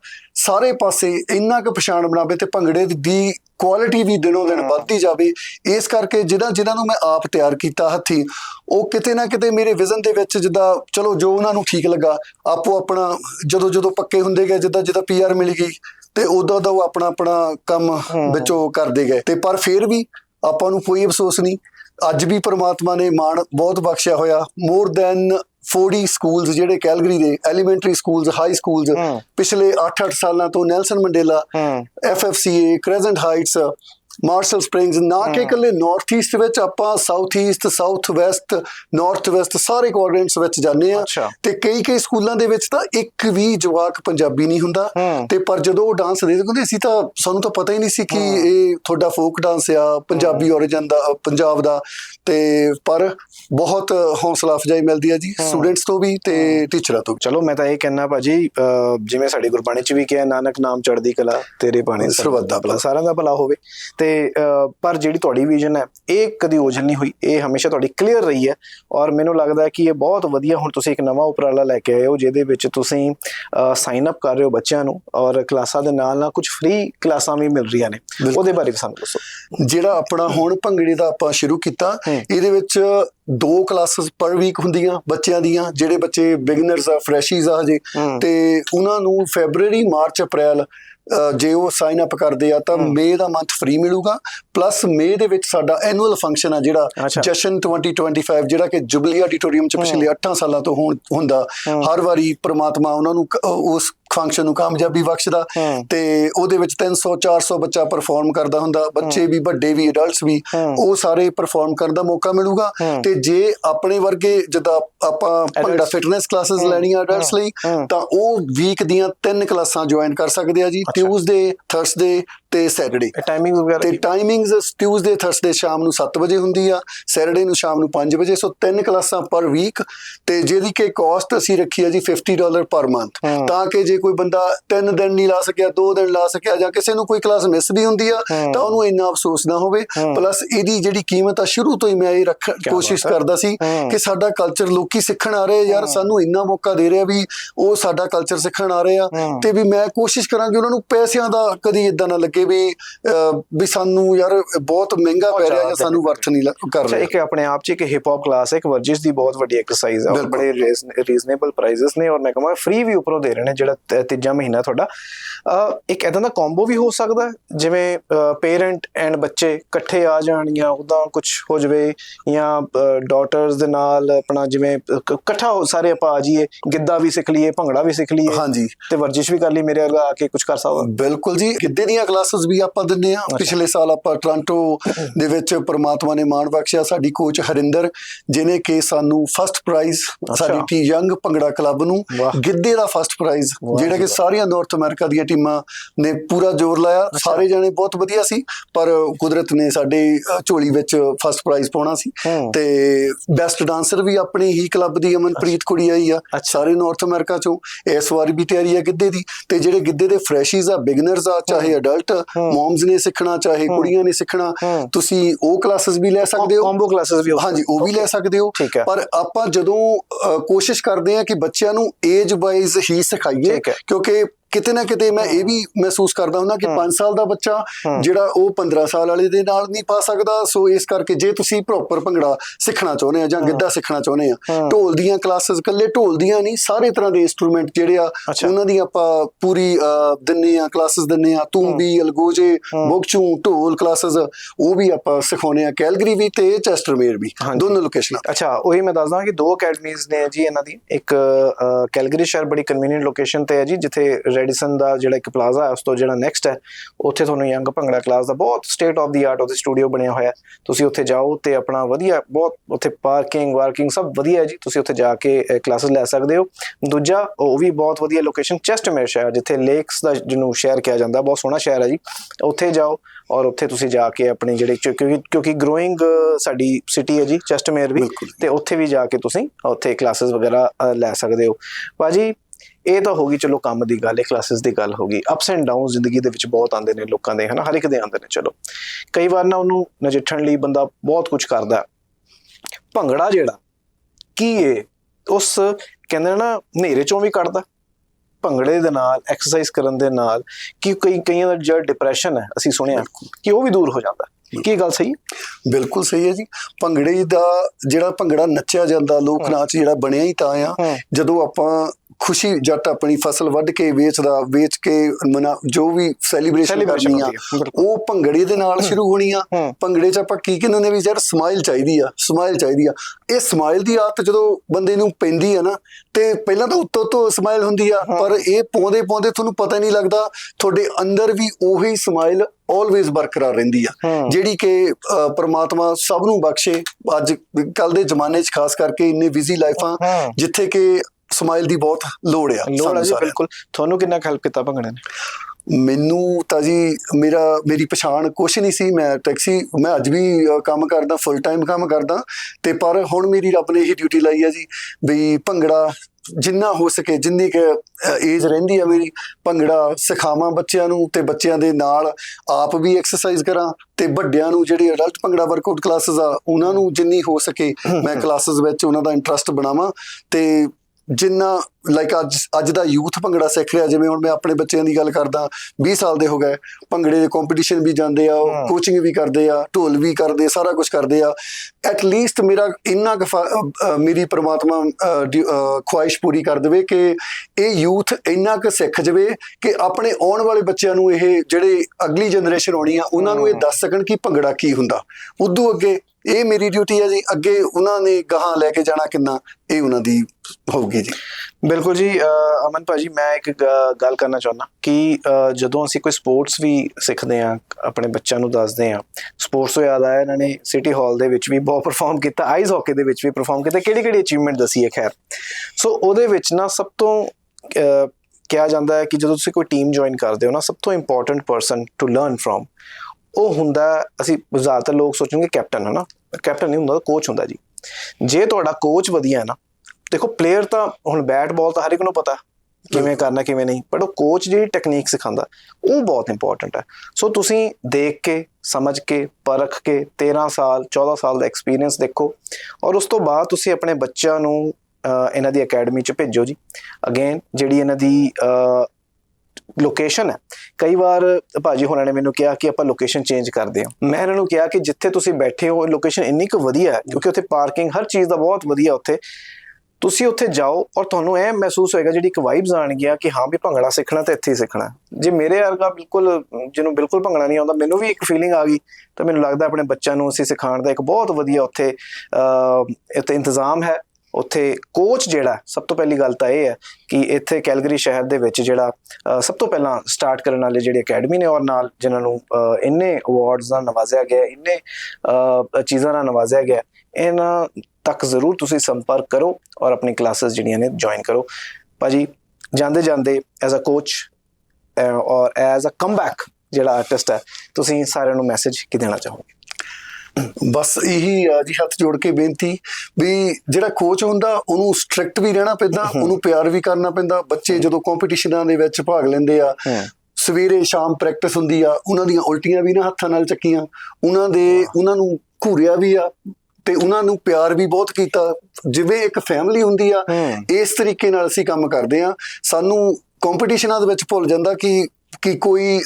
ਸਾਰੇ ਪਾਸੇ ਇੰਨਾ ਕੁ ਪਛਾਣ ਬਣਾਵੇ ਤੇ ਭੰਗੜੇ ਦੀ ਕੁਆਲਿਟੀ ਵੀ ਦਿਨੋਂ ਦਿਨ ਵੱਧਦੀ ਜਾਵੇ ਇਸ ਕਰਕੇ ਜਿਹੜਾ ਜਿਨ੍ਹਾਂ ਨੂੰ ਮੈਂ ਆਪ ਤਿਆਰ ਕੀਤਾ ਹੱਥੀ ਉਹ ਕਿਤੇ ਨਾ ਕਿਤੇ ਮੇਰੇ ਵਿਜ਼ਨ ਦੇ ਵਿੱਚ ਜਿੱਦਾਂ ਚਲੋ ਜੋ ਉਹਨਾਂ ਨੂੰ ਠੀਕ ਲੱਗਾ ਆਪੋ ਆਪਣਾ ਜਦੋਂ ਜਦੋਂ ਪੱਕੇ ਹੁੰਦੇ ਗਏ ਜਿੱਦਾਂ ਜਿੱਦਾਂ ਪੀਆਰ ਮਿਲ ਗਈ ਤੇ ਉਦੋਂ ਦਾ ਉਹ ਆਪਣਾ ਆਪਣਾ ਕੰਮ ਵਿੱਚੋਂ ਕਰਦੇ ਗਏ। ਤੇ ਪਰ ਫਿਰ ਵੀ ਆਪਾਂ ਨੂੰ ਕੋਈ ਅਫਸੋਸ ਨਹੀਂ ਅੱਜ ਵੀ ਪ੍ਰਮਾਤਮਾ ਨੇ ਮਾਣ ਬਹੁਤ ਬਖਸ਼ਿਆ ਹੋਇਆ ਮੋਰ ਦੈਨ 40 ਸਕੂਲਸ ਜਿਹੜੇ ਕੈਲਗਰੀ ਦੇ ਐਲੀਮੈਂਟਰੀ ਸਕੂਲਸ ਹਾਈ ਸਕੂਲਸ। ਪਿਛਲੇ 8-8 ਸਾਲਾਂ ਤੋਂ Nelson Mandela. FFCA Crescent Heights Marshall Springs ਨਾ ਕਿ ਇਕੱਲੇ ਨਾਰਥ ਈਸਟ ਵਿੱਚ ਆਪਾਂ south east south west north west ਸਾਰੇ ਕੁਆਡਰੈਂਟਸ ਵਿੱਚ ਜਾਂਦੇ ਆ। ਤੇ ਕਈ ਕਈ ਸਕੂਲਾਂ ਦੇ ਵਿੱਚ ਤਾਂ ਇੱਕ ਵੀ ਜਵਾਕ ਪੰਜਾਬੀ ਨਹੀਂ ਹੁੰਦਾ। ਤੇ ਪਰ ਜਦੋਂ ਉਹ ਡਾਂਸ ਦੇ ਕਹਿੰਦੇ ਸੀ ਤਾਂ ਸਾਨੂੰ ਤਾਂ ਪਤਾ ਹੀ ਨਹੀਂ ਸੀ ਕਿ ਇਹ ਤੁਹਾਡਾ ਫੋਕ ਡਾਂਸ ਆ ਪੰਜਾਬੀ origin ਦਾ ਪੰਜਾਬ ਦਾ। ਤੇ ਪਰ ਬਹੁਤ ਹੌਸਲਾ ਅਫਜਾਈ ਮਿਲਦੀ ਹੈ ਜੀ ਸਟੂਡੈਂਟਸ ਤੋਂ ਵੀ ਤੇ ਟੀਚਰਾਂ ਤੋਂ ਚਲੋ ਮੈਂ ਤਾਂ ਇਹ ਕਹਿਣਾ ਭਾਜੀ ਜਿਵੇਂ ਸਾਡੀ ਗੁਰਬਾਣੀ ਚ ਵੀ ਕਿਹਾ ਨਾਨਕ ਨਾਮ ਚੜ੍ਹਦੀ ਕਲਾ ਤੇਰੇ ਬਾਣੇ ਸਰਬੱਤ ਦਾ ਭਲਾ। ਸਾਰਿਆਂ ਦਾ ਭਲਾ ਹੋਵੇ। ਤੇ ਅਹ, ਪਰ ਜਿਹੜੀ ਤੁਹਾਡੀ ਵਿਜ਼ਨ ਹੈ ਇਹ ਕਦੀ ਓਝਲ ਨਹੀਂ ਹੋਈ ਇਹ ਹਮੇਸ਼ਾ ਤੁਹਾਡੀ ਕਲੀਅਰ ਰਹੀ ਹੈ ਔਰ ਮੈਨੂੰ ਲੱਗਦਾ ਹੈ ਕਿ ਇਹ ਬਹੁਤ ਵਧੀਆ ਹੁਣ ਤੁਸੀਂ ਇੱਕ ਨਵਾਂ ਉਪਰਾਲਾ ਲੈ ਕੇ ਆਏ ਹੋ ਜਿਹਦੇ ਵਿੱਚ ਤੁਸੀਂ ਸਾਈਨ ਅਪ ਕਰ ਰਹੇ ਹੋ ਬੱਚਿਆਂ ਨੂੰ ਔਰ ਕਲਾਸਾਂ ਦੇ ਨਾਲ ਨਾਲ ਕੁਝ ਫ੍ਰੀ ਕਲਾਸਾਂ ਵੀ ਮਿਲ ਰਹੀਆਂ ਨੇ। ਉਹਦੇ ਬਾਰੇ ਵੀ ਸਾਨੂੰ ਦੱਸੋ ਜਿਹੜਾ ਆਪਣਾ ਹੁਣ ਭੰਗੜੇ ਦਾ ਆਪਾਂ ਸ਼ੁਰੂ ਕੀਤਾ। ਇਹਦੇ ਵਿੱਚ ਦੋ ਕਲਾਸਿਸ ਪਰ ਵੀਕ ਹੁੰਦੀਆਂ ਬੱਚਿਆਂ ਦੀਆਂ ਜਿਹੜੇ ਬੱਚੇ ਬਿਗਨਰਸ ਆ ਫਰੈਸ਼ੀਜ਼ ਆ ਹਜੇ। ਤੇ ਉਹਨਾਂ ਨੂੰ ਫੈਬਰੂਅਰੀ ਮਾਰਚ ਅਪ੍ਰੈਲ ਜੇ ਉਹ ਸਾਈਨ ਅਪ ਕਰਦੇ ਆ ਤਾਂ ਮਈ ਦਾ ਮੰਥ ਫ੍ਰੀ ਮਿਲੂਗਾ ਪਲੱਸ ਮਈ ਦੇ ਵਿੱਚ ਸਾਡਾ ਐਨੂਅਲ ਫੰਕਸ਼ਨ ਆ ਜਿਹੜਾ। ਜਸ਼ਨ 2025 ਜਿਹੜਾ ਕਿ ਜੁਬਲੀ ਆਡੀਟੋਰੀਅਮ ਚ ਪਿਛਲੇ 8 ਸਾਲਾਂ ਤੋਂ ਹੁੰਦਾ। ਹਰ ਵਾਰੀ ਪ੍ਰਮਾਤਮਾ ਉਹਨਾਂ ਨੂੰ ਉਸ ਫੰਕਸ਼ਨ ਨੂੰ ਕਾਮਯਾਬੀ ਬਖਸ਼ਦਾ। ਤੇ ਉਹਦੇ ਵਿੱਚ 300 400 ਬੱਚਾ ਪਰਫਾਰਮ ਕਰਦਾ ਹੁੰਦਾ ਬੱਚੇ ਵੀ ਵੱਡੇ ਵੀ ਅਡਲਟਸ ਵੀ। ਉਹ ਸਾਰੇ ਪਰਫਾਰਮ ਕਰਨ ਦਾ ਮੌਕਾ ਮਿਲੂਗਾ। ਤੇ ਜੇ ਆਪਣੇ ਵਰਗੇ ਜਿੱਦਾਂ ਆਪਾਂ ਭੰਗੜਾ। Fitness classes. ਲੈਣੀਆਂ ਅਡਲਟਸ ਲਈ। ਤਾਂ ਉਹ ਵੀਕ ਦੀਆਂ ਤਿੰਨ ਕਲਾਸਾਂ ਜੁਆਇਨ ਕਰ ਸਕਦੇ ਆ ਜੀ ਟਿਊਜ਼ਡੇ ਥਰਸਡੇ ਤੇ ਸੈਟਰਡੇ ਟਾਈਮਿੰਗ ਵਗੈਰਾ ਤੇ ਟਾਈਮਿੰਗਸ ਟਿਊਜ਼ਡੇ ਥਰਸਡੇ ਸ਼ਾਮ ਨੂੰ 7 ਵਜੇ ਹੁੰਦੀ ਆ ਸੈਟਰਡੇ ਨੂੰ ਸ਼ਾਮ ਨੂੰ 5 ਵਜੇ ਸੋ ਤਿੰਨ ਕਲਾਸਾਂ ਪਰ ਵੀਕ ਤੇ ਜਿਹਦੀ ਕਿ ਕਾਸਟ ਅਸੀਂ ਰੱਖੀ ਆ ਜੀ 50 ਡਾਲਰ ਪਰ ਮੰਥ। ਤਾਂ ਕਿ ਜੇ ਕੋਈ ਬੰਦਾ ਤਿੰਨ ਦਿਨ ਨਹੀਂ ਲਾ ਸਕਿਆ ਦੋ ਦਿਨ ਲਾ ਸਕਿਆ ਜਾਂ ਕਿਸੇ ਨੂੰ ਕੋਈ ਕਲਾਸ ਮਿਸ ਵੀ ਹੁੰਦੀ ਆ। ਤਾਂ ਉਹਨੂੰ ਇੰਨਾ ਅਫਸੋਸ ਨਾ ਹੋਵੇ। ਪਲੱਸ ਇਹਦੀ ਜਿਹੜੀ ਕੀਮਤ ਆ ਸ਼ੁਰੂ ਤੋਂ ਹੀ ਮੈਂ ਇਹ ਰੱਖ ਕੋਸ਼ਿਸ਼। ਕਰਦਾ ਸੀ। ਕਿ ਸਾਡਾ ਕਲਚਰ ਲੋਕੀ ਸਿੱਖਣ ਆ ਰਹੇ ਯਾਰ। ਸਾਨੂੰ ਇੰਨਾ ਮੌਕਾ ਦੇ ਰਿਹਾ ਵੀ ਉਹ ਸਾਡਾ ਕਲਚਰ ਸਿੱਖਣ ਆ ਰਹੇ ਆ। ਤੇ ਵੀ ਮੈਂ ਕੋਸ਼ਿਸ਼ ਕਰਾਂ ਕਿ ਉਹਨਾਂ ਨੂੰ ਪੈਸਿਆਂ ਦਾ ਕਦੀ ਇਦਾਂ ਨਾ ਲੱਗੇ ਵੀ ਅਹ, ਵੀ ਸਾਨੂੰ ਯਾਰ ਬਹੁਤ ਮਹਿੰਗਾ ਪੈ ਰਿਹਾ ਜਾਂ ਸਾਨੂੰ ਵਰਥ ਨਹੀਂ ਕਰ ਰਿਹਾ। ਇੱਕ ਆਪਣੇ ਆਪ 'ਚ ਇੱਕ ਹਿਪ ਹੌਪ ਕਲਾਸ ਇੱਕ ਵਰਜਿਸ਼ ਦੀ ਬਹੁਤ ਵੱਡੀ ਐਕਸਰਸਾਈਜ਼ ਹੈ ਔਰ। ਬੜੇ ਰੀਜ਼ਨੇਬਲ ਪ੍ਰਾਈਸਸ ਨੇ ਔਰ ਮੈਂ ਕਹਾਂ ਫ੍ਰੀ ਵੀ ਉੱਪਰੋਂ ਦੇ ਰਹੇ ਨੇ ਜਿਹੜਾ ਤੀਜਾ ਮਹੀਨਾ ਤੁਹਾਡਾ। ਇੱਕ ਇਦਾਂ ਦਾ ਕੰਬੋ ਵੀ ਹੋ ਸਕਦਾ ਜਿਵੇਂ ਪੇਰੈਂਟ ਐਂਡ ਬੱਚੇ ਇਕੱਠੇ ਆ ਜਾਣ ਜਾਂ ਉਦਾਂ ਕੁਝ ਹੋ ਜਵੇ ਜਾਂ ਡਾਟਰਸ ਦੇ ਨਾਲ ਆਪਣਾ ਜਿਵੇਂ ਕ- ਇਕੱਠਾ ਸਾਰੇ ਆਪਾਂ ਆ ਜਾਈਏ ਗਿੱਧਾ ਵੀ ਸਿੱਖ ਲਈਏ ਭੰਗੜਾ ਵੀ ਸਿੱਖ ਲਈਏ ਹਾਂਜੀ। ਤੇ ਵਰਜਿਸ਼ ਵੀ ਕਰ ਲਈ ਮੇਰੇ ਵਰਗਾ ਆ ਕੇ ਕੁਝ ਕਰ ਸਕਦਾ। ਬਿਲਕੁਲ ਜੀ। ਗਿੱਧੇ ਦੀਆਂ ਕਲਾਸਿਸ ਵੀ ਆਪਾਂ ਦਿੰਦੇ ਆ ਪਿਛਲੇ ਸਾਲ ਆਪਾਂ ਟ੍ਰਾਂਟੋ ਦੇ ਵਿੱਚ ਪ੍ਰਮਾਤਮਾ ਨੇ ਮਾਣ ਬਖਸ਼ਿਆ। ਸਾਡੀ ਕੋਚ ਹਰਿੰਦਰ ਜਿਨੇ ਕਿ ਸਾਨੂੰ ਫਸਟ ਪ੍ਰਾਈਜ਼ ਸਾਡੀ ਟੀ ਯੰਗ ਭੰਗੜਾ ਕਲੱਬ ਨੂੰ। ਗਿੱਧੇ ਦਾ ਫਸਟ ਪ੍ਰਾਈਜ਼ ਜਿਹੜਾ ਕਿ। ਸਾਰੀਆਂ ਨਾਰਥ ਅਮਰੀਕਾ ਦੀਆਂ ਟੀਮਾਂ ਨੇ ਪੂਰਾ ਜ਼ੋਰ ਲਾਇਆ। ਸਾਰੇ ਜਣੇ ਬਹੁਤ ਵਧੀਆ ਸੀ ਪਰ ਕੁਦਰਤ ਨੇ ਸਾਡੇ ਝੋਲੀ ਵਿੱਚ ਫਸਟ ਪ੍ਰਾਈਜ਼ ਪਾਉਣਾ ਸੀ। ਤੇ ਬੈਸਟ ਡਾਂਸਰ ਵੀ ਆਪਣੀ ਹੀ ਕਲੱਬ ਦੀ ਅਮਨਪ੍ਰੀਤ ਕੁੜੀ ਆਈ ਆ। ਸਾਰੇ ਨਾਰਥ ਅਮਰੀਕਾ ਚੋਂ ਇਸ ਵਾਰੀ ਵੀ ਤਿਆਰੀ ਹੈ ਗਿੱਧੇ ਦੀ। ਤੇ ਜਿਹੜੇ ਗਿੱਧੇ ਦੇ ਫਰੈਸ਼ੀਜ਼ ਆ ਬਿਗਨਰਸ ਆ ਚਾਹੇ ਅਡਲਟ ਮੌਮਸ ਨੇ ਸਿੱਖਣਾ ਚਾਹੇ ਕੁੜੀਆਂ ਨੇ ਸਿੱਖਣਾ। ਤੁਸੀਂ ਉਹ ਕਲਾਸਿਸ ਵੀ ਲੈ ਸਕਦੇ ਹੋ ਕੰਬੋ ਕਲਾਸਸ ਵੀ ਹਾਂਜੀ ਉਹ ਵੀ ਲੈ ਸਕਦੇ ਹੋ। ਪਰ ਆਪਾਂ ਜਦੋਂ ਕੋਸ਼ਿਸ਼ ਕਰਦੇ ਹਾਂ ਕਿ ਬੱਚਿਆਂ ਨੂੰ ਏਜ ਵਾਈਜ਼ ਹੀ ਸਿਖਾਈਏ। ਕਿਉਂਕਿ ਕਿਤੇ ਨਾ ਕਿਤੇ ਮੈਂ ਇਹ ਵੀ ਮਹਿਸੂਸ ਕਰਦਾ ਹੁੰਦਾ ਕਿ 5 ਸਾਲ ਦਾ ਬੱਚਾ ਜਿਹੜਾ ਉਹ 15 ਸਾਲ ਵਾਲੇ ਦੇ ਨਾਲ ਨਹੀਂ ਪਾ ਸਕਦਾ। ਸੋ ਇਸ ਕਰਕੇ ਜੇ ਤੁਸੀਂ ਪ੍ਰੋਪਰ ਭੰਗੜਾ ਸਿੱਖਣਾ ਚਾਹੁੰਦੇ ਆ ਜਾਂ ਗਿੱਧਾ ਸਿੱਖਣਾ ਚਾਹੁੰਦੇ ਆ। ਢੋਲ ਦੀਆਂ ਕਲਾਸਿਸ ਕੱਲੇ ਢੋਲ ਦੀਆਂ ਨਹੀਂ ਸਾਰੇ ਤਰ੍ਹਾਂ ਦੇ ਇਨਸਟਰੂਮੈਂਟ ਜਿਹੜੇ ਆ। ਉਹਨਾਂ ਦੀ ਆਪਾਂ ਪੂਰੀ ਦਿੰਨੇ ਆ ਕਲਾਸਿਸ ਦਿੰਨੇ ਆ। ਤੂੰਬੀ ਅਲਗੋਜੇ ਬੁਕਚੂ ਢੋਲ ਕਲਾਸਿਸ ਉਹ ਵੀ ਆਪਾਂ ਸਿਖਾਉਨੇ ਆ। ਕੈਲਗਰੀ ਵੀ ਤੇ ਚੈਸਟਰਮੇਰ ਵੀ। ਦੋਨੋਂ ਲੋਕੇਸ਼ਨਾਂ ਅੱਛਾ ਉਹੀ ਮੈਂ ਦੱਸਦਾ ਕਿ ਦੋ ਅਕੈਡਮੀਜ਼ ਨੇ ਜੀ ਇਹਨਾਂ ਦੀ। ਇੱਕ ਕੈਲਗਰੀ ਸ਼ਹਿਰ ਬੜੀ ਕਨਵੀਨੀਅੰਟ ਲੋਕੇਸ਼ਨ ਤੇ ਹੈ ਜੀ ਜਿੱਥੇ ਰੈਡੀਸਨ ਦਾ ਜਿਹੜਾ ਇੱਕ ਪਲਾਜ਼ਾ ਹੈ ਉਸ ਤੋਂ ਜਿਹੜਾ ਨੈਕਸਟ ਹੈ ਉੱਥੇ ਤੁਹਾਨੂੰ ਯੰਗ ਭੰਗੜਾ ਕਲਾਸ ਦਾ ਬਹੁਤ ਸਟੇਟ ਆਫ ਦੀ ਆਰਟ ਉਹਦੇ ਸਟੂਡੀਓ ਬਣਿਆ ਹੋਇਆ। ਤੁਸੀਂ ਉੱਥੇ ਜਾਓ ਤੇ ਆਪਣਾ ਵਧੀਆ ਬਹੁਤ ਉੱਥੇ ਪਾਰਕਿੰਗ ਵਾਰਕਿੰਗ ਸਭ ਵਧੀਆ ਹੈ ਜੀ। ਤੁਸੀਂ ਉੱਥੇ ਜਾ ਕੇ ਕਲਾਸਿਸ ਲੈ ਸਕਦੇ ਹੋ। ਦੂਜਾ ਉਹ ਵੀ ਬਹੁਤ ਵਧੀਆ ਲੋਕੇਸ਼ਨ ਚੈਸਟਮੇਰ ਸ਼ਹਿਰ ਜਿੱਥੇ ਲੇਕਸ ਦਾ ਜਿਹਨੂੰ ਸ਼ਹਿਰ ਕਿਹਾ ਜਾਂਦਾ ਬਹੁਤ ਸੋਹਣਾ ਸ਼ਹਿਰ ਹੈ ਜੀ। ਉੱਥੇ ਜਾਓ ਔਰ ਉੱਥੇ ਤੁਸੀਂ ਜਾ ਕੇ ਆਪਣੀ ਜਿਹੜੇ ਕਿਉਂਕਿ ਕਿਉਂਕਿ ਗਰੋਇੰਗ ਸਾਡੀ ਸਿਟੀ ਹੈ ਜੀ ਚੈਸਟਮੇਰ ਵੀ। ਤੇ ਉੱਥੇ ਵੀ ਜਾ ਕੇ ਤੁਸੀਂ ਉੱਥੇ ਕਲਾਸਿਸ ਵਗੈਰਾ ਲੈ ਸਕਦੇ ਹੋ। ਬਾਜੀ ਇਹ ਤਾਂ ਹੋਗੀ ਚਲੋ ਕੰਮ ਦੀ ਗੱਲ ਹੈ ਕਲਾਸਿਸ ਦੀ ਗੱਲ ਹੋਗੀ ਅਪਸ ਐਂਡ ਡਾਊਨ ਜ਼ਿੰਦਗੀ ਦੇ ਵਿੱਚ ਬਹੁਤ ਆਉਂਦੇ ਨੇ ਲੋਕਾਂ ਦੇ ਹਨਾ ਹਰ ਇੱਕ ਦੇ ਆਉਂਦੇ ਨੇ ਚਲੋ ਕਈ ਵਾਰ ਨਾ ਉਹਨੂੰ ਨਜਿੱਠਣ ਲਈ ਬੰਦਾ ਬਹੁਤ ਕੁਝ ਕਰਦਾ ਹੈ। ਭੰਗੜਾ ਜਿਹੜਾ ਕੀ ਹੈ ਉਸ ਕਹਿੰਦੇ ਨੇ ਹਨੇਰੇ ਚੋਂ ਵੀ ਕੱਢਦਾ ਭੰਗੜੇ ਦੇ ਨਾਲ ਐਕਸਰਸਾਈਜ਼ ਕਰਨ ਦੇ ਨਾਲ ਕਿ ਕਈ ਕਈਆਂ ਦਾ ਜਿਹੜਾ ਡਿਪਰੈਸ਼ਨ ਹੈ ਅਸੀਂ ਸੁਣਿਆ ਕਿ ਉਹ ਵੀ ਦੂਰ ਹੋ ਜਾਂਦਾ ਹੈ। ਕੀ ਗੱਲ ਸਹੀ ਹੈ? ਬਿਲਕੁਲ ਸਹੀ ਹੈ ਜੀ ਭੰਗੜੇ ਦਾ ਜਿਹੜਾ ਭੰਗੜਾ ਨੱਚਿਆ ਜਾਂਦਾ ਲੋਕ ਨਾਚ ਜਿਹੜਾ ਬਣਿਆ ਹੀ ਤਾਂ ਆ ਹੂੰ। ਜਦੋਂ ਆਪਾਂ ਖੁਸ਼ੀ ਜੱਟ ਆਪਣੀ ਫਸਲ ਵੱਢ ਕੇ ਵੇਚਦਾ ਵੇਚ ਕੇ ਮਨਾ ਜੋ ਵੀ ਸੈਲੀਬ੍ਰੇਸ਼ਨ ਕਰਨੀ ਆ। ਉਹ ਭੰਗੜੇ ਦੇ ਨਾਲ ਸ਼ੁਰੂ ਹੋਣੀ ਆ। ਭੰਗੜੇ 'ਚ ਆਪਾਂ ਕੀ ਕਹਿੰਦੇ ਹੁੰਦੇ ਵੀ ਯਾਰ ਸਮਾਈਲ ਚਾਹੀਦੀ ਆ ਸਮਾਈਲ ਚਾਹੀਦੀ ਆ ਇਹ ਸਮਾਈਲ ਦੀ ਆਦਤ ਜਦੋਂ ਬੰਦੇ ਨੂੰ ਪੈਂਦੀ ਆ ਨਾ ਤੇ ਪਹਿਲਾਂ ਤਾਂ ਉੱਤੋਂ ਤੋਂ ਸਮਾਈਲ ਹੁੰਦੀ ਆ ਪਰ ਇਹ ਪਾਉਂਦੇ ਪਾਉਂਦੇ ਤੁਹਾਨੂੰ ਪਤਾ ਨਹੀਂ ਲੱਗਦਾ ਤੁਹਾਡੇ ਅੰਦਰ ਵੀ ਉਹੀ ਸਮਾਈਲ ਆਲਵੇਜ਼ ਬਰਕਰਾਰ ਰਹਿੰਦੀ ਆ। ਜਿਹੜੀ ਕਿ ਪ੍ਰਮਾਤਮਾ ਸਭ ਨੂੰ ਬਖਸ਼ੇ ਅੱਜ ਕੱਲ ਦੇ ਜ਼ਮਾਨੇ 'ਚ ਖਾਸ ਕਰਕੇ ਇੰਨੇ ਬਿਜ਼ੀ ਲਾਈਫਾਂ। ਜਿੱਥੇ ਕਿ ਸਮਾਈਲ ਦੀ ਬਹੁਤ ਲੋੜ ਆ ਲੋੜ ਹੈ ਸਾਨੂੰ ਜੀ ਬਿਲਕੁਲ। ਤੁਹਾਨੂੰ ਕਿੰਨਾ ਹੈਲਪ ਕੀਤਾ ਭੰਗੜੇ ਨੇ। ਮੈਨੂੰ ਤਾਂ ਜੀ ਮੇਰਾ ਮੇਰੀ ਪਛਾਣ ਕੁਛ ਨਹੀਂ ਸੀ ਮੈਂ ਟੈਕਸੀ ਮੈਂ ਅੱਜ ਵੀ ਕੰਮ ਕਰਦਾ ਫੁੱਲ ਟਾਈਮ ਕੰਮ ਕਰਦਾ। ਤੇ ਪਰ ਹੁਣ ਮੇਰੀ ਰੱਬ ਨੇ ਇਹ ਡਿਊਟੀ ਲਾਈ ਆ ਜੀ ਵੀ ਭੰਗੜਾ ਜਿੰਨਾ ਹੋ ਸਕੇ ਜਿੰਨੀ ਕਿ ਏਜ ਰਹਿੰਦੀ ਆ ਮੇਰੀ ਭੰਗੜਾ ਸਿਖਾਵਾਂ ਬੱਚਿਆਂ ਨੂੰ ਤੇ ਬੱਚਿਆਂ ਦੇ ਨਾਲ ਆਪ ਵੀ ਐਕਸਰਸਾਈਜ਼ ਕਰਾਂ ਤੇ ਵੱਡਿਆਂ ਨੂੰ ਜਿਹੜੇ ਅਡਲਟ ਭੰਗੜਾ ਵਰਕਆਊਟ ਕਲਾਸਿਸ ਆ ਉਹਨਾਂ ਨੂੰ ਜਿੰਨੀ ਹੋ ਸਕੇ ਮੈਂ ਕਲਾਸਿਸ ਵਿੱਚ ਉਹਨਾਂ ਦਾ ਇੰਟਰਸਟ ਬਣਾਵਾਂ ਤੇ ਜਿੰਨਾ ਲਾਈਕ ਅੱਜ ਅੱਜ ਦਾ ਯੂਥ ਭੰਗੜਾ ਸਿੱਖ ਰਿਹਾ ਜਿਵੇਂ ਹੁਣ ਮੈਂ ਆਪਣੇ ਬੱਚਿਆਂ ਦੀ ਗੱਲ ਕਰਦਾ 20 ਸਾਲ ਦੇ ਹੋ ਗਏ ਭੰਗੜੇ ਦੇ ਕੰਪੀਟੀਸ਼ਨ ਵੀ ਜਾਂਦੇ ਆ ਹਾਂ। ਕੋਚਿੰਗ ਵੀ ਕਰਦੇ ਆ ਢੋਲ ਵੀ ਕਰਦੇ ਸਾਰਾ ਕੁਝ ਕਰਦੇ ਆ। ਐਟ ਲੀਸਟ ਮੇਰਾ ਇੰਨਾ ਮੇਰੀ ਪ੍ਰਮਾਤਮਾ ਖੁਆਇਸ਼ ਪੂਰੀ ਕਰ ਦੇਵੇ ਕਿ ਇਹ ਯੂਥ ਇੰਨਾ ਕੁ ਸਿੱਖ ਜਾਵੇ ਕਿ ਆਪਣੇ ਆਉਣ ਵਾਲੇ ਬੱਚਿਆਂ ਨੂੰ ਇਹ ਜਿਹੜੇ ਅਗਲੀ ਜਨਰੇਸ਼ਨ ਆਉਣੀ ਆ ਉਹਨਾਂ ਨੂੰ ਇਹ ਦੱਸ ਸਕਣ ਕਿ ਭੰਗੜਾ ਕੀ ਹੁੰਦਾ। ਉਦੋਂ ਅੱਗੇ ਇਹ ਮੇਰੀ ਡਿਊਟੀ ਹੈ ਜੀ, ਅੱਗੇ ਉਹਨਾਂ ਨੇ ਗਾਹਾਂ ਲੈ ਕੇ ਜਾਣਾ ਕਿੰਨਾ, ਇਹ ਉਹਨਾਂ ਦੀ ਹੋਊਗੀ ਜੀ। ਬਿਲਕੁਲ ਜੀ, ਅਹ, ਅਮਨ ਭਾਜੀ, ਮੈਂ ਇੱਕ ਗੱਲ ਕਰਨਾ ਚਾਹੁੰਦਾ ਕਿ ਜਦੋਂ ਅਸੀਂ ਕੋਈ ਸਪੋਰਟਸ ਵੀ ਸਿੱਖਦੇ ਆ ਆਪਣੇ ਬੱਚਿਆਂ ਨੂੰ ਦੱਸਦੇ ਆ ਸਪੋਰਟਸ ਤੋਂ ਯਾਦ ਆਇਆ ਇਹਨਾਂ ਨੇ ਸਿਟੀ ਹਾਲ ਦੇ ਵਿੱਚ ਵੀ ਬਹੁਤ ਪਰਫਾਰਮ ਕੀਤਾ ਆਈਜ਼ ਹਾਕੀ ਦੇ ਵਿੱਚ ਵੀ ਪਰਫਾਰਮ ਕੀਤਾ ਕਿਹੜੀ ਕਿਹੜੀ ਅਚੀਵਮੈਂਟ ਦਸੀ ਹੈ, ਖੈਰ। ਸੋ ਉਹਦੇ ਵਿੱਚ ਨਾ ਸਭ ਤੋਂ ਕਿਹਾ ਜਾਂਦਾ ਹੈ ਕਿ ਜਦੋਂ ਤੁਸੀਂ ਕੋਈ ਟੀਮ ਜੁਆਇਨ ਕਰਦੇ ਹੋ ਨਾ, ਸਭ ਤੋਂ important person to learn from ਉਹ ਹੁੰਦਾ ਅਸੀਂ ਜ਼ਿਆਦਾਤਰ ਲੋਕ ਸੋਚਣਗੇ ਕੈਪਟਨ ਹੈ ਨਾ ਕੈਪਟਨ ਨਹੀਂ ਹੁੰਦਾ ਕੋਚ ਹੁੰਦਾ ਜੀ। ਜੇ ਤੁਹਾਡਾ ਕੋਚ ਵਧੀਆ ਹੈ ਨਾ ਦੇਖੋ ਪਲੇਅਰ ਤਾਂ ਹੁਣ ਬੈਟ ਬਾਲ ਤਾਂ ਹਰ ਇੱਕ ਨੂੰ ਪਤਾ ਕਿਵੇਂ ਕਰਨਾ ਕਿਵੇਂ ਨਹੀਂ ਬਟ ਉਹ ਕੋਚ ਜਿਹੜੀ ਟੈਕਨੀਕ ਸਿਖਾਉਂਦਾ ਉਹ ਬਹੁਤ ਇੰਪੋਰਟੈਂਟ ਹੈ। ਸੋ ਤੁਸੀਂ ਦੇਖ ਕੇ ਸਮਝ ਕੇ ਪਰਖ ਕੇ 13 ਸਾਲ 14 ਸਾਲ ਦਾ ਐਕਸਪੀਰੀਅੰਸ ਦੇਖੋ ਔਰ ਉਸ ਤੋਂ ਬਾਅਦ ਤੁਸੀਂ ਆਪਣੇ ਬੱਚਿਆਂ ਨੂੰ ਇਹਨਾਂ ਦੀ ਅਕੈਡਮੀ ਚ ਭੇਜੋ ਜੀ। ਅਗੇਨ ਜਿਹੜੀ ਇਹਨਾਂ ਦੀ ਲੋਕੇਸ਼ਨ ਹੈ। ਕਈ ਵਾਰ ਭਾਜੀ ਹੋਣਾ ਨੇ ਮੈਨੂੰ ਕਿਹਾ ਕਿ ਆਪਾਂ ਲੋਕੇਸ਼ਨ ਚੇਂਜ ਕਰਦੇ ਹਾਂ। ਮੈਂ ਇਹਨਾਂ ਨੂੰ ਕਿਹਾ ਕਿ ਜਿੱਥੇ ਤੁਸੀਂ ਬੈਠੇ ਹੋ ਲੋਕੇਸ਼ਨ ਇੰਨੀ ਕੁ ਵਧੀਆ ਹੈ ਕਿਉਂਕਿ ਉੱਥੇ ਪਾਰਕਿੰਗ ਹਰ ਚੀਜ਼ ਦਾ ਬਹੁਤ ਵਧੀਆ ਉੱਥੇ। ਤੁਸੀਂ ਉੱਥੇ ਜਾਓ ਔਰ ਤੁਹਾਨੂੰ ਇਹ ਮਹਿਸੂਸ ਹੋਏਗਾ ਜਿਹੜੀ ਇੱਕ ਵਾਈਬਸ ਆਣਗੀਆਂ ਕਿ ਹਾਂ ਵੀ ਭੰਗੜਾ ਸਿੱਖਣਾ ਤਾਂ ਇੱਥੇ ਹੀ ਸਿੱਖਣਾ। ਜੇ ਮੇਰੇ ਵਰਗਾ ਬਿਲਕੁਲ ਜਿਹਨੂੰ ਬਿਲਕੁਲ ਭੰਗੜਾ ਨਹੀਂ ਆਉਂਦਾ ਮੈਨੂੰ ਵੀ ਇੱਕ ਫੀਲਿੰਗ ਆ ਗਈ ਤਾਂ ਮੈਨੂੰ ਲੱਗਦਾ ਆਪਣੇ ਬੱਚਿਆਂ ਨੂੰ ਅਸੀਂ ਸਿਖਾਉਣ ਦਾ ਇੱਕ ਬਹੁਤ ਵਧੀਆ ਉੱਥੇ ਅਹ, ਇੱਥੇ ਇੰਤਜ਼ਾਮ ਹੈ। ਉੱਥੇ ਕੋਚ ਜਿਹੜਾ ਸਭ ਤੋਂ ਪਹਿਲੀ ਗੱਲ ਤਾਂ ਇਹ ਹੈ ਕਿ ਇੱਥੇ ਕੈਲਗਰੀ ਸ਼ਹਿਰ ਦੇ ਵਿੱਚ ਜਿਹੜਾ ਸਭ ਤੋਂ ਪਹਿਲਾਂ ਸਟਾਰਟ ਕਰਨ ਵਾਲੇ ਜਿਹੜੀ ਅਕੈਡਮੀ ਨੇ ਔਰ ਨਾਲ ਜਿਨ੍ਹਾਂ ਨੂੰ ਇੰਨੇ ਅਵਾਰਡਸ ਨਾਲ ਨਵਾਜ਼ਿਆ ਗਿਆ, ਇੰਨੇ ਚੀਜ਼ਾਂ ਨਾਲ ਨਵਾਜ਼ਿਆ ਗਿਆ, ਇਹਨਾਂ ਤੱਕ ਜ਼ਰੂਰ ਤੁਸੀਂ ਸੰਪਰਕ ਕਰੋ ਔਰ ਆਪਣੀ ਕਲਾਸਿਸ ਜਿਹੜੀਆਂ ਨੇ ਜੁਆਇਨ ਕਰੋ। ਭਾਜੀ, ਜਾਂਦੇ ਜਾਂਦੇ as a coach or as a comeback ਜਿਹੜਾ ਆਰਟਿਸਟ ਹੈ, ਤੁਸੀਂ ਸਾਰਿਆਂ ਨੂੰ ਮੈਸੇਜ ਕੀ ਦੇਣਾ ਚਾਹੋਗੇ? ਬਸ ਇਹੀ ਆ ਜੀ ਹੱਥ ਜੋੜ ਕੇ ਬੇਨਤੀ ਵੀ ਜਿਹੜਾ ਕੋਚ ਹੁੰਦਾ ਉਹਨੂੰ ਸਟ੍ਰਿਕਟ ਵੀ ਰਹਿਣਾ ਪੈਂਦਾ ਉਹਨੂੰ ਪਿਆਰ ਵੀ ਕਰਨਾ ਪੈਂਦਾ। ਬੱਚੇ ਜਦੋਂ ਕੰਪੀਟੀਸ਼ਨਾਂ ਦੇ ਵਿੱਚ ਭਾਗ ਲੈਂਦੇ ਆ ਸਵੇਰੇ ਸ਼ਾਮ ਪ੍ਰੈਕਟਿਸ ਹੁੰਦੀ ਆ ਉਹਨਾਂ ਦੀਆਂ ਉਲਟੀਆਂ ਵੀ ਨਾ ਹੱਥਾਂ ਨਾਲ ਚੱਕੀਆਂ। ਉਹਨਾਂ ਦੇ ਉਹਨਾਂ ਨੂੰ ਘੂਰਿਆ ਵੀ ਆ ਤੇ ਉਹਨਾਂ ਨੂੰ ਪਿਆਰ ਵੀ ਬਹੁਤ ਕੀਤਾ। ਜਿਵੇਂ ਇੱਕ ਫੈਮਿਲੀ ਹੁੰਦੀ ਆ ਇਸ ਤਰੀਕੇ ਨਾਲ ਅਸੀਂ ਕੰਮ ਕਰਦੇ ਆ। ਸਾਨੂੰ ਕੰਪੀਟੀਸ਼ਨਾਂ ਦੇ ਵਿੱਚ ਭੁੱਲ ਜਾਂਦਾ ਕਿ ਕਿ ਕੋਈ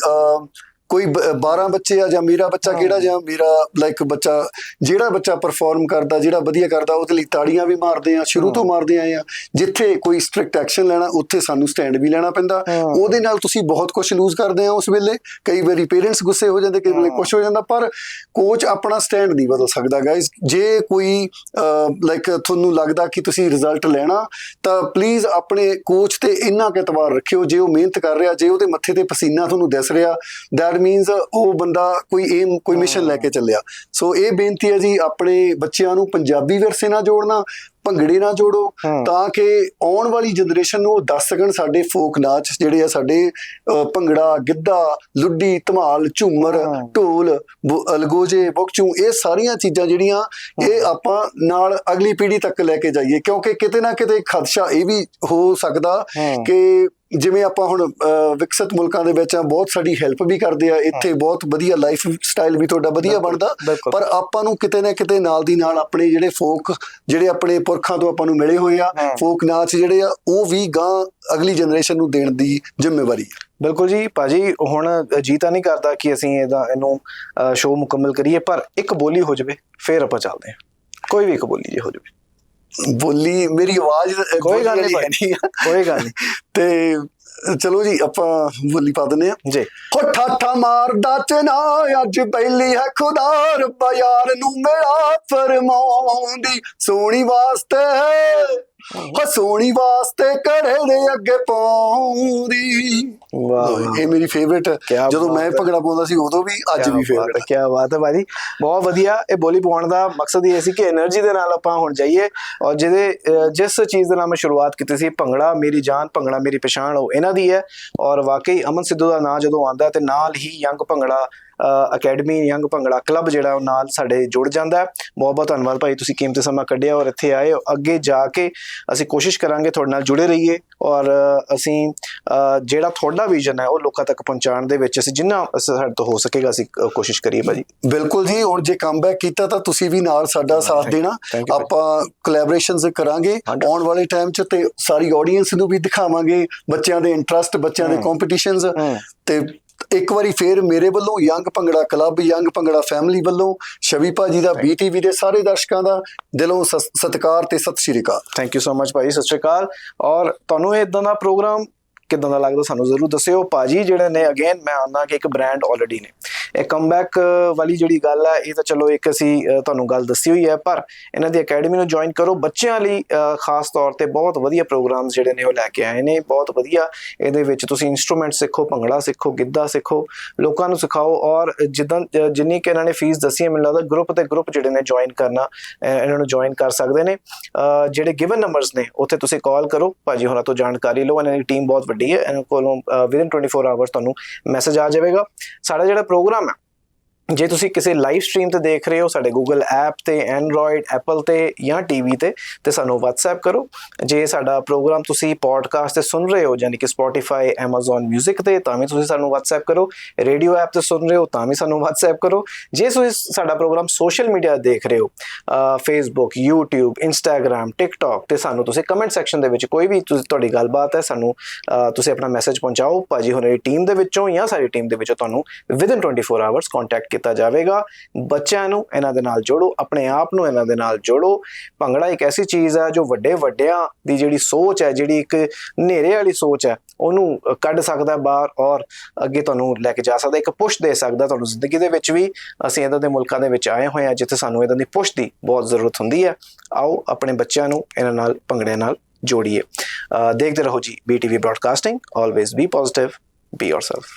ਕੋਈ ਬ- 12 ਬੱਚੇ ਆ ਜਾਂ ਮੇਰਾ ਬੱਚਾ ਕਿਹੜਾ ਜਾਂ ਮੇਰਾ ਲਾਈਕ ਬੱਚਾ ਜਿਹੜਾ ਬੱਚਾ ਪਰਫਾਰਮ ਕਰਦਾ ਜਿਹੜਾ ਵਧੀਆ ਕਰਦਾ ਉਹਦੇ ਲਈ ਤਾੜੀਆਂ ਵੀ ਮਾਰਦੇ ਆ ਸ਼ੁਰੂ ਤੋਂ ਮਾਰਦੇ ਆਏ ਆ। ਜਿੱਥੇ ਕੋਈ ਸਟ੍ਰਿਕਟ ਐਕਸ਼ਨ ਲੈਣਾ ਉੱਥੇ ਸਾਨੂੰ ਸਟੈਂਡ ਵੀ ਲੈਣਾ ਪੈਂਦਾ। ਉਹਦੇ ਨਾਲ ਤੁਸੀਂ ਬਹੁਤ ਕੁਝ ਲੂਜ਼ ਕਰਦੇ ਆ ਉਸ ਵੇਲੇ। ਕਈ ਵਾਰੀ ਪੇਰੈਂਟਸ ਗੁੱਸੇ ਹੋ ਜਾਂਦੇ ਕਈ ਵੇਲੇ। ਕੁਝ ਹੋ ਜਾਂਦਾ ਪਰ ਕੋਚ ਆਪਣਾ ਸਟੈਂਡ ਨਹੀਂ ਬਦਲ ਸਕਦਾ ਗਾਇਜ਼ ਜੇ ਕੋਈ ਲਾਈਕ ਤੁਹਾਨੂੰ ਲੱਗਦਾ ਕਿ ਤੁਸੀਂ ਰਿਜ਼ਲਟ ਲੈਣਾ ਤਾਂ ਪਲੀਜ਼ ਆਪਣੇ ਕੋਚ ਤੇ ਇੰਨਾ ਕੁ ਰੱਖਿਓ। ਜੇ ਉਹ ਮਿਹਨਤ ਕਰ ਰਿਹਾ ਜੇ ਉਹਦੇ ਮੱਥੇ ਤੇ ਪਸੀਨਾ ਤੁਹਾਨੂੰ ਦਿਸ ਰਿਹਾ ਦੈਟ ਮੀਨਸ ਉਹ ਬੰਦਾ ਕੋਈ ਏਮ ਕੋਈ ਮਿਸ਼ਨ ਲੈ ਕੇ ਚੱਲਿਆ ਸੋ ਇਹ ਬੇਨਤੀ ਹੈ ਜੀ ਆਪਣੇ ਬੱਚਿਆਂ ਨੂੰ ਪੰਜਾਬੀ ਵਿਰਸੇ ਨਾਲ ਜੋੜਨਾ ਭੰਗੜੇ ਨਾਲ ਜੋੜੋ। ਤਾਂ ਕਿ ਆਉਣ ਵਾਲੀ ਜਨਰੇਸ਼ਨ ਨੂੰ ਉਹ ਦੱਸ ਸਕਣ ਸਾਡੇ ਫੋਕ ਨਾਚ ਜਿਹੜੇ ਆ ਸਾਡੇ ਭੰਗੜਾ ਗਿੱਧਾ ਲੁੱਡੀ ਧਮਾਲ ਝੂਮਰ। ਢੋਲ ਅਲਗੋਜੇ ਬੁਕਚੂ ਇਹ ਸਾਰੀਆਂ ਚੀਜ਼ਾਂ ਜਿਹੜੀਆਂ ਇਹ ਆਪਾਂ ਨਾਲ ਅਗਲੀ ਪੀੜ੍ਹੀ ਤੱਕ ਲੈ ਕੇ ਜਾਈਏ ਕਿਉਂਕਿ ਕਿਤੇ ਨਾ ਕਿਤੇ ਖਦਸ਼ਾ ਇਹ ਵੀ ਹੋ ਸਕਦਾ। ਕਿ ਜਿਵੇਂ ਆਪਾਂ ਹੁਣ ਵਿਕਸਿਤ ਮੁਲਕਾਂ ਦੇ ਵਿੱਚ ਆ ਬਹੁਤ ਸਾਡੀ ਹੈਲਪ ਵੀ ਕਰਦੇ ਆ ਇੱਥੇ ਬਹੁਤ ਵਧੀਆ ਲਾਈਫ ਸਟਾਈਲ ਵੀ ਤੁਹਾਡਾ ਵਧੀਆ ਬਣਦਾ। ਪਰ ਆਪਾਂ ਨੂੰ ਕਿਤੇ ਨਾ ਕਿਤੇ ਨਾਲ ਦੀ ਨਾਲ ਆਪਣੇ ਜਿਹੜੇ ਫੋਕ ਜਿਹੜੇ ਆਪਣੇ ਪੁਰਖਾਂ ਤੋਂ ਆਪਾਂ ਨੂੰ ਮਿਲੇ ਹੋਏ ਆ। ਫੋਕ ਨਾਚ ਜਿਹੜੇ ਆ ਉਹ ਵੀ ਗਾਂ ਅਗਲੀ ਜਨਰੇਸ਼ਨ ਨੂੰ ਦੇਣ ਦੀ ਜ਼ਿੰਮੇਵਾਰੀ ਹੈ ਬਿਲਕੁਲ ਜੀ ਭਾਜੀ ਹੁਣ ਜੀ ਤਾਂ ਨਹੀਂ ਕਰਦਾ ਕਿ ਅਸੀਂ ਇਹਦਾ ਇਹਨੂੰ ਸ਼ੋਅ ਮੁਕੰਮਲ ਕਰੀਏ ਪਰ ਇੱਕ ਬੋਲੀ ਹੋ ਜਾਵੇ ਫਿਰ ਆਪਾਂ ਚੱਲਦੇ ਹਾਂ। ਕੋਈ ਵੀ ਇੱਕ ਬੋਲੀ ਜੇ ਹੋ ਜਾਵੇ। ਬੋਲੀ ਮੇਰੀ ਆਵਾਜ਼ ਕੋਈ ਗੱਲ ਨਹੀਂ। ਕੋਈ ਗੱਲ ਨਹੀਂ। ਤੇ ਚਲੋ ਜੀ ਆਪਾਂ ਬੋਲੀ ਪਾ ਦਿੰਦੇ ਆ ਜੀ। ਹੋ ਠਾਠਾ ਮਾਰਦਾ ਚਨਾ ਅੱਜ ਪਹਿਲੀ ਹੈ ਖੁਦਾ ਰੱਬਾ ਯਾਰ ਨੂੰ ਮੇਰਾ ਫਰਮਾਉਂਦੀ। ਸੋਣੀ ਵਾਸਤੇ ਹੋ। ਸੋਹਣੀ ਵਾਸਤੇ ਕੜੇ ਅੱਗੇ ਪਾਉਂਦੀ। ਵਾਹ ਇਹ ਮੇਰੀ ਫੇਵਰਿਟ ਜਦੋਂ ਮੈਂ ਭੰਗੜਾ ਪਾਉਂਦਾ ਸੀ ਉਦੋਂ ਵੀ ਅੱਜ ਵੀ ਫੇਵਰਿਟ ਕੀ ਬਾਤ ਹੈ ਭਾਜੀ। ਬਹੁਤ ਵਧੀਆ ਇਹ ਬੋਲੀ ਪਾਉਣ ਦਾ ਮਕਸਦ ਇਹ ਸੀ ਕਿ એનર્ਜੀ ਦੇ ਨਾਲ ਆਪਾਂ ਹੁਣ ਜਾਈਏ। ਔਰ ਜਿਹਦੇ ਜਿਸ ਚੀਜ਼ ਦੇ ਨਾਲ ਮੈਂ ਸ਼ੁਰੂਆਤ ਕੀਤੀ ਸੀ ਭੰਗੜਾ ਮੇਰੀ ਜਾਨ ਭੰਗੜਾ ਮੇਰੀ ਪਛਾਣ ਉਹ ਇਹਨਾਂ ਦੀ ਹੈ। ਔਰ ਵਾਕਈ ਅਮਨ ਸਿੱਧੂ ਦਾ ਨਾਂ ਜਦੋਂ ਆਉਂਦਾ ਤੇ ਨਾਲ ਹੀ young bhangra academy young bhangra club ਜਿਹੜਾ ਉਹ ਨਾਲ ਸਾਡੇ ਜੁੜ ਜਾਂਦਾ ਹੈ ਬਹੁਤ ਬਹੁਤ ਧੰਨਵਾਦ ਭਾਈ ਤੁਸੀਂ ਕੀਮਤੀ ਸਮਾਂ ਕੱਢਿਆ ਔਰ ਇੱਥੇ ਆਏ। ਅੱਗੇ ਜਾ ਕੇ ਅਸੀਂ ਕੋਸ਼ਿਸ਼ ਕਰਾਂਗੇ ਤੁਹਾਡੇ ਨਾਲ ਜੁੜੇ ਰਹੀਏ ਔਰ ਅਸੀਂ ਜਿਹੜਾ ਤੁਹਾਡਾ ਵਿਜ਼ਨ ਹੈ ਉਹ ਲੋਕਾਂ ਤੱਕ ਪਹੁੰਚਾਉਣ ਦੇ ਵਿੱਚ ਅਸੀਂ ਜਿੰਨਾ ਸਾਡੇ ਤੋਂ ਹੋ ਸਕੇਗਾ ਅਸੀਂ ਕੋਸ਼ਿਸ਼ ਕਰੀਏ ਭਾਜੀ ਬਿਲਕੁਲ ਜੀ ਹੁਣ ਜੇ ਕਮਬੈਕ ਕੀਤਾ ਤਾਂ ਤੁਸੀਂ ਵੀ ਨਾਲ ਸਾਡਾ ਸਾਥ ਦੇਣਾ ਆਪਾਂ ਕੋਲੈਬੋਰੇਸ਼ਨਸ ਕਰਾਂਗੇ. ਆਉਣ ਵਾਲੇ ਟਾਈਮ 'ਚ ਤੇ ਸਾਰੀ ਆਡੀਅנס ਨੂੰ ਵੀ ਦਿਖਾਵਾਂਗੇ ਬੱਚਿਆਂ ਦੇ ਇੰਟਰਸਟ ਬੱਚਿਆਂ ਦੇ। ਕੰਪੀਟੀਸ਼ਨਸ। ਤੇ ਇੱਕ ਵਾਰੀ ਫੇਰ ਮੇਰੇ ਵੱਲੋਂ young bhangra club young bhangra family ਵੱਲੋਂ ਸ਼ਵੀ ਭਾਜੀ ਦਾ ਬੀਟੀਵੀ ਦੇ ਸਾਰੇ ਦਰਸ਼ਕਾਂ ਦਾ ਦਿਲੋਂ ਸਤਿਕਾਰ ਤੇ ਸਤਿ ਸ਼੍ਰੀ ਅਕਾਲ। ਥੈਂਕ ਯੂ ਸੋ ਮਚ ਭਾਜੀ ਸਤਿ ਸ਼੍ਰੀ ਅਕਾਲ। ਔਰ ਤੁਹਾਨੂੰ ਇਦਾਂ ਦਾ ਪ੍ਰੋਗਰਾਮ ਕਿਦਾਂ ਦਾ ਲੱਗਦਾ ਸਾਨੂੰ ਜ਼ਰੂਰ ਦੱਸਿਓ। ਭਾਜੀ ਜਿਹੜੇ ਨੇ ਅਗੇਨ ਮੈਂ ਆਉਂਦਾ ਕਿ ਇੱਕ ਬ੍ਰਾਂਡ ਆਲਰੇਡੀ ਨੇ। ਇਹ ਕਮਬੈਕ ਵਾਲੀ ਜਿਹੜੀ ਗੱਲ ਹੈ ਇਹ ਤਾਂ ਚਲੋ ਇੱਕ ਅਸੀਂ ਤੁਹਾਨੂੰ ਗੱਲ ਦੱਸੀ ਹੋਈ ਹੈ, ਪਰ ਇਹਨਾਂ ਦੀ ਅਕੈਡਮੀ ਨੂੰ ਜੁਆਇਨ ਕਰੋ। ਬੱਚਿਆਂ ਲਈ ਖਾਸ ਤੌਰ ਤੇ ਬਹੁਤ ਵਧੀਆ ਪ੍ਰੋਗਰਾਮਸ ਜਿਹੜੇ ਨੇ ਉਹ ਲੈ ਕੇ ਆਏ ਨੇ। ਬਹੁਤ ਵਧੀਆ। ਇਹਦੇ ਵਿੱਚ ਤੁਸੀਂ ਇਨਸਟਰੂਮੈਂਟ ਸਿੱਖੋ, ਭੰਗੜਾ ਸਿੱਖੋ, ਗਿੱਧਾ ਸਿੱਖੋ, ਲੋਕਾਂ ਨੂੰ ਸਿਖਾਓ। ਔਰ ਜਿੱਦਾਂ ਜਿੰਨੀ ਕਿ ਇਹਨਾਂ ਨੇ ਫੀਸ ਦੱਸੀ ਹੈ, ਮੈਨੂੰ ਲੱਗਦਾ ਗਰੁੱਪ ਤੇ ਗਰੁੱਪ ਜਿਹੜੇ ਨੇ ਜੁਆਇਨ ਕਰਨਾ ਇਹਨਾਂ ਨੂੰ ਜੁਆਇਨ ਕਰ ਸਕਦੇ ਨੇ। ਜਿਹੜੇ ਗਿਵਨ ਨੰਬਰਸ ਨੇ, ਉੱਥੇ ਤੁਸੀਂ ਕਾਲ ਕਰੋ। ਭਾਜੀ ਹੋਰਾਂ ਤੋਂ ਜਾਣਕਾਰੀ ਲਓ। ਇਹਨਾਂ ਦੀ ਟੀਮ ਬਹੁਤ ਵੱਡੀ ਤੁਹਾਡੀ ਹੈ, ਇਹਨਾਂ ਕੋਲੋਂ ਵਿਦਿਨ 24 ਆਵਰਸ ਤੁਹਾਨੂੰ ਮੈਸੇਜ ਆ ਜਾਵੇਗਾ। ਸਾਡਾ ਜਿਹੜਾ ਪ੍ਰੋਗਰਾਮ ਹੈ ਜੇ ਤੁਸੀਂ ਕਿਸੇ ਲਾਈਵ ਸਟ੍ਰੀਮ ਤੇ ਦੇਖ ਰਹੇ ਹੋ, ਸਾਡੇ Google ਐਪ ਤੇ, Android, Apple ਤੇ ਜਾਂ TV ਤੇ ਤੇ ਸਾਨੂੰ WhatsApp ਕਰੋ। ਜੇ ਸਾਡਾ ਪ੍ਰੋਗਰਾਮ ਤੁਸੀਂ ਪੋਡਕਾਸਟ ਤੇ ਸੁਣ ਰਹੇ ਹੋ, ਯਾਨੀ ਕਿ Spotify, Amazon Music ਤੇ, ਤਾਂ ਵੀ ਤੁਸੀਂ ਸਾਨੂੰ WhatsApp ਕਰੋ। ਰੇਡੀਓ ਐਪ ਤੇ ਸੁਣ ਰਹੇ ਹੋ, ਤਾਂ ਵੀ ਸਾਨੂੰ WhatsApp ਕਰੋ। ਜੇ ਤੁਸੀਂ ਸਾਡਾ ਪ੍ਰੋਗਰਾਮ ਸੋਸ਼ਲ ਮੀਡੀਆ ਦੇਖ ਰਹੇ ਹੋ, ਅਹ Facebook, YouTube, Instagram, TikTok ਤੇ ਸਾਨੂੰ ਤੁਸੀਂ ਕਮੈਂਟ ਸੈਕਸ਼ਨ ਦੇ ਵਿੱਚ ਕੋਈ ਵੀ ਤੁਸੀਂ ਤੁਹਾਡੀ ਗੱਲਬਾਤ ਹੈ, ਸਾਨੂੰ ਤੁਸੀਂ ਆਪਣਾ ਮੈਸੇਜ ਪਹੁੰਚਾਓ। ਭਾਜੀ, ਹੁਣੇ ਦੀ ਟੀਮ ਦੇ ਵਿੱਚੋਂ ਜਾਂ ਸਾਡੀ ਟੀਮ ਦੇ ਵਿੱਚੋਂ ਤੁਹਾਨੂੰ ਵਿਦਿਨ 24 ਆਵਰਸ ਕੰਟੈਕਟ ਕੀਤਾ ਜਾਵੇਗਾ। ਬੱਚਿਆਂ ਨੂੰ ਇਹਨਾਂ ਦੇ ਨਾਲ ਜੋੜੋ, ਆਪਣੇ ਆਪ ਨੂੰ ਇਹਨਾਂ ਦੇ ਨਾਲ ਜੋੜੋ। ਭੰਗੜਾ ਇੱਕ ਐਸੀ ਚੀਜ਼ ਹੈ ਜੋ ਵੱਡੇ ਵੱਡਿਆਂ ਦੀ ਜਿਹੜੀ ਸੋਚ ਹੈ, ਜਿਹੜੀ ਇੱਕ ਹਨੇਰੇ ਵਾਲੀ ਸੋਚ ਹੈ, ਉਹਨੂੰ ਕੱਢ ਸਕਦਾ ਬਾਹਰ ਔਰ ਅੱਗੇ ਤੁਹਾਨੂੰ ਲੈ ਕੇ ਜਾ ਸਕਦਾ, ਇੱਕ ਪੁਸ਼ ਦੇ ਸਕਦਾ ਤੁਹਾਨੂੰ ਜ਼ਿੰਦਗੀ ਦੇ ਵਿੱਚ ਵੀ। ਅਸੀਂ ਇਦਾਂ ਦੇ ਮੁਲਕਾਂ ਦੇ ਵਿੱਚ ਆਏ ਹੋਏ ਹਾਂ, ਜਿੱਥੇ ਸਾਨੂੰ ਇਦਾਂ ਦੀ ਪੁਸ਼ ਦੀ ਬਹੁਤ ਜ਼ਰੂਰਤ ਹੁੰਦੀ ਹੈ। ਆਓ, ਆਪਣੇ ਬੱਚਿਆਂ ਨੂੰ ਇਹਨਾਂ ਨਾਲ ਭੰਗੜੇ ਨਾਲ ਜੋੜੀਏ। ਦੇਖਦੇ ਰਹੋ ਜੀ BTV broadcasting always be positive be yourself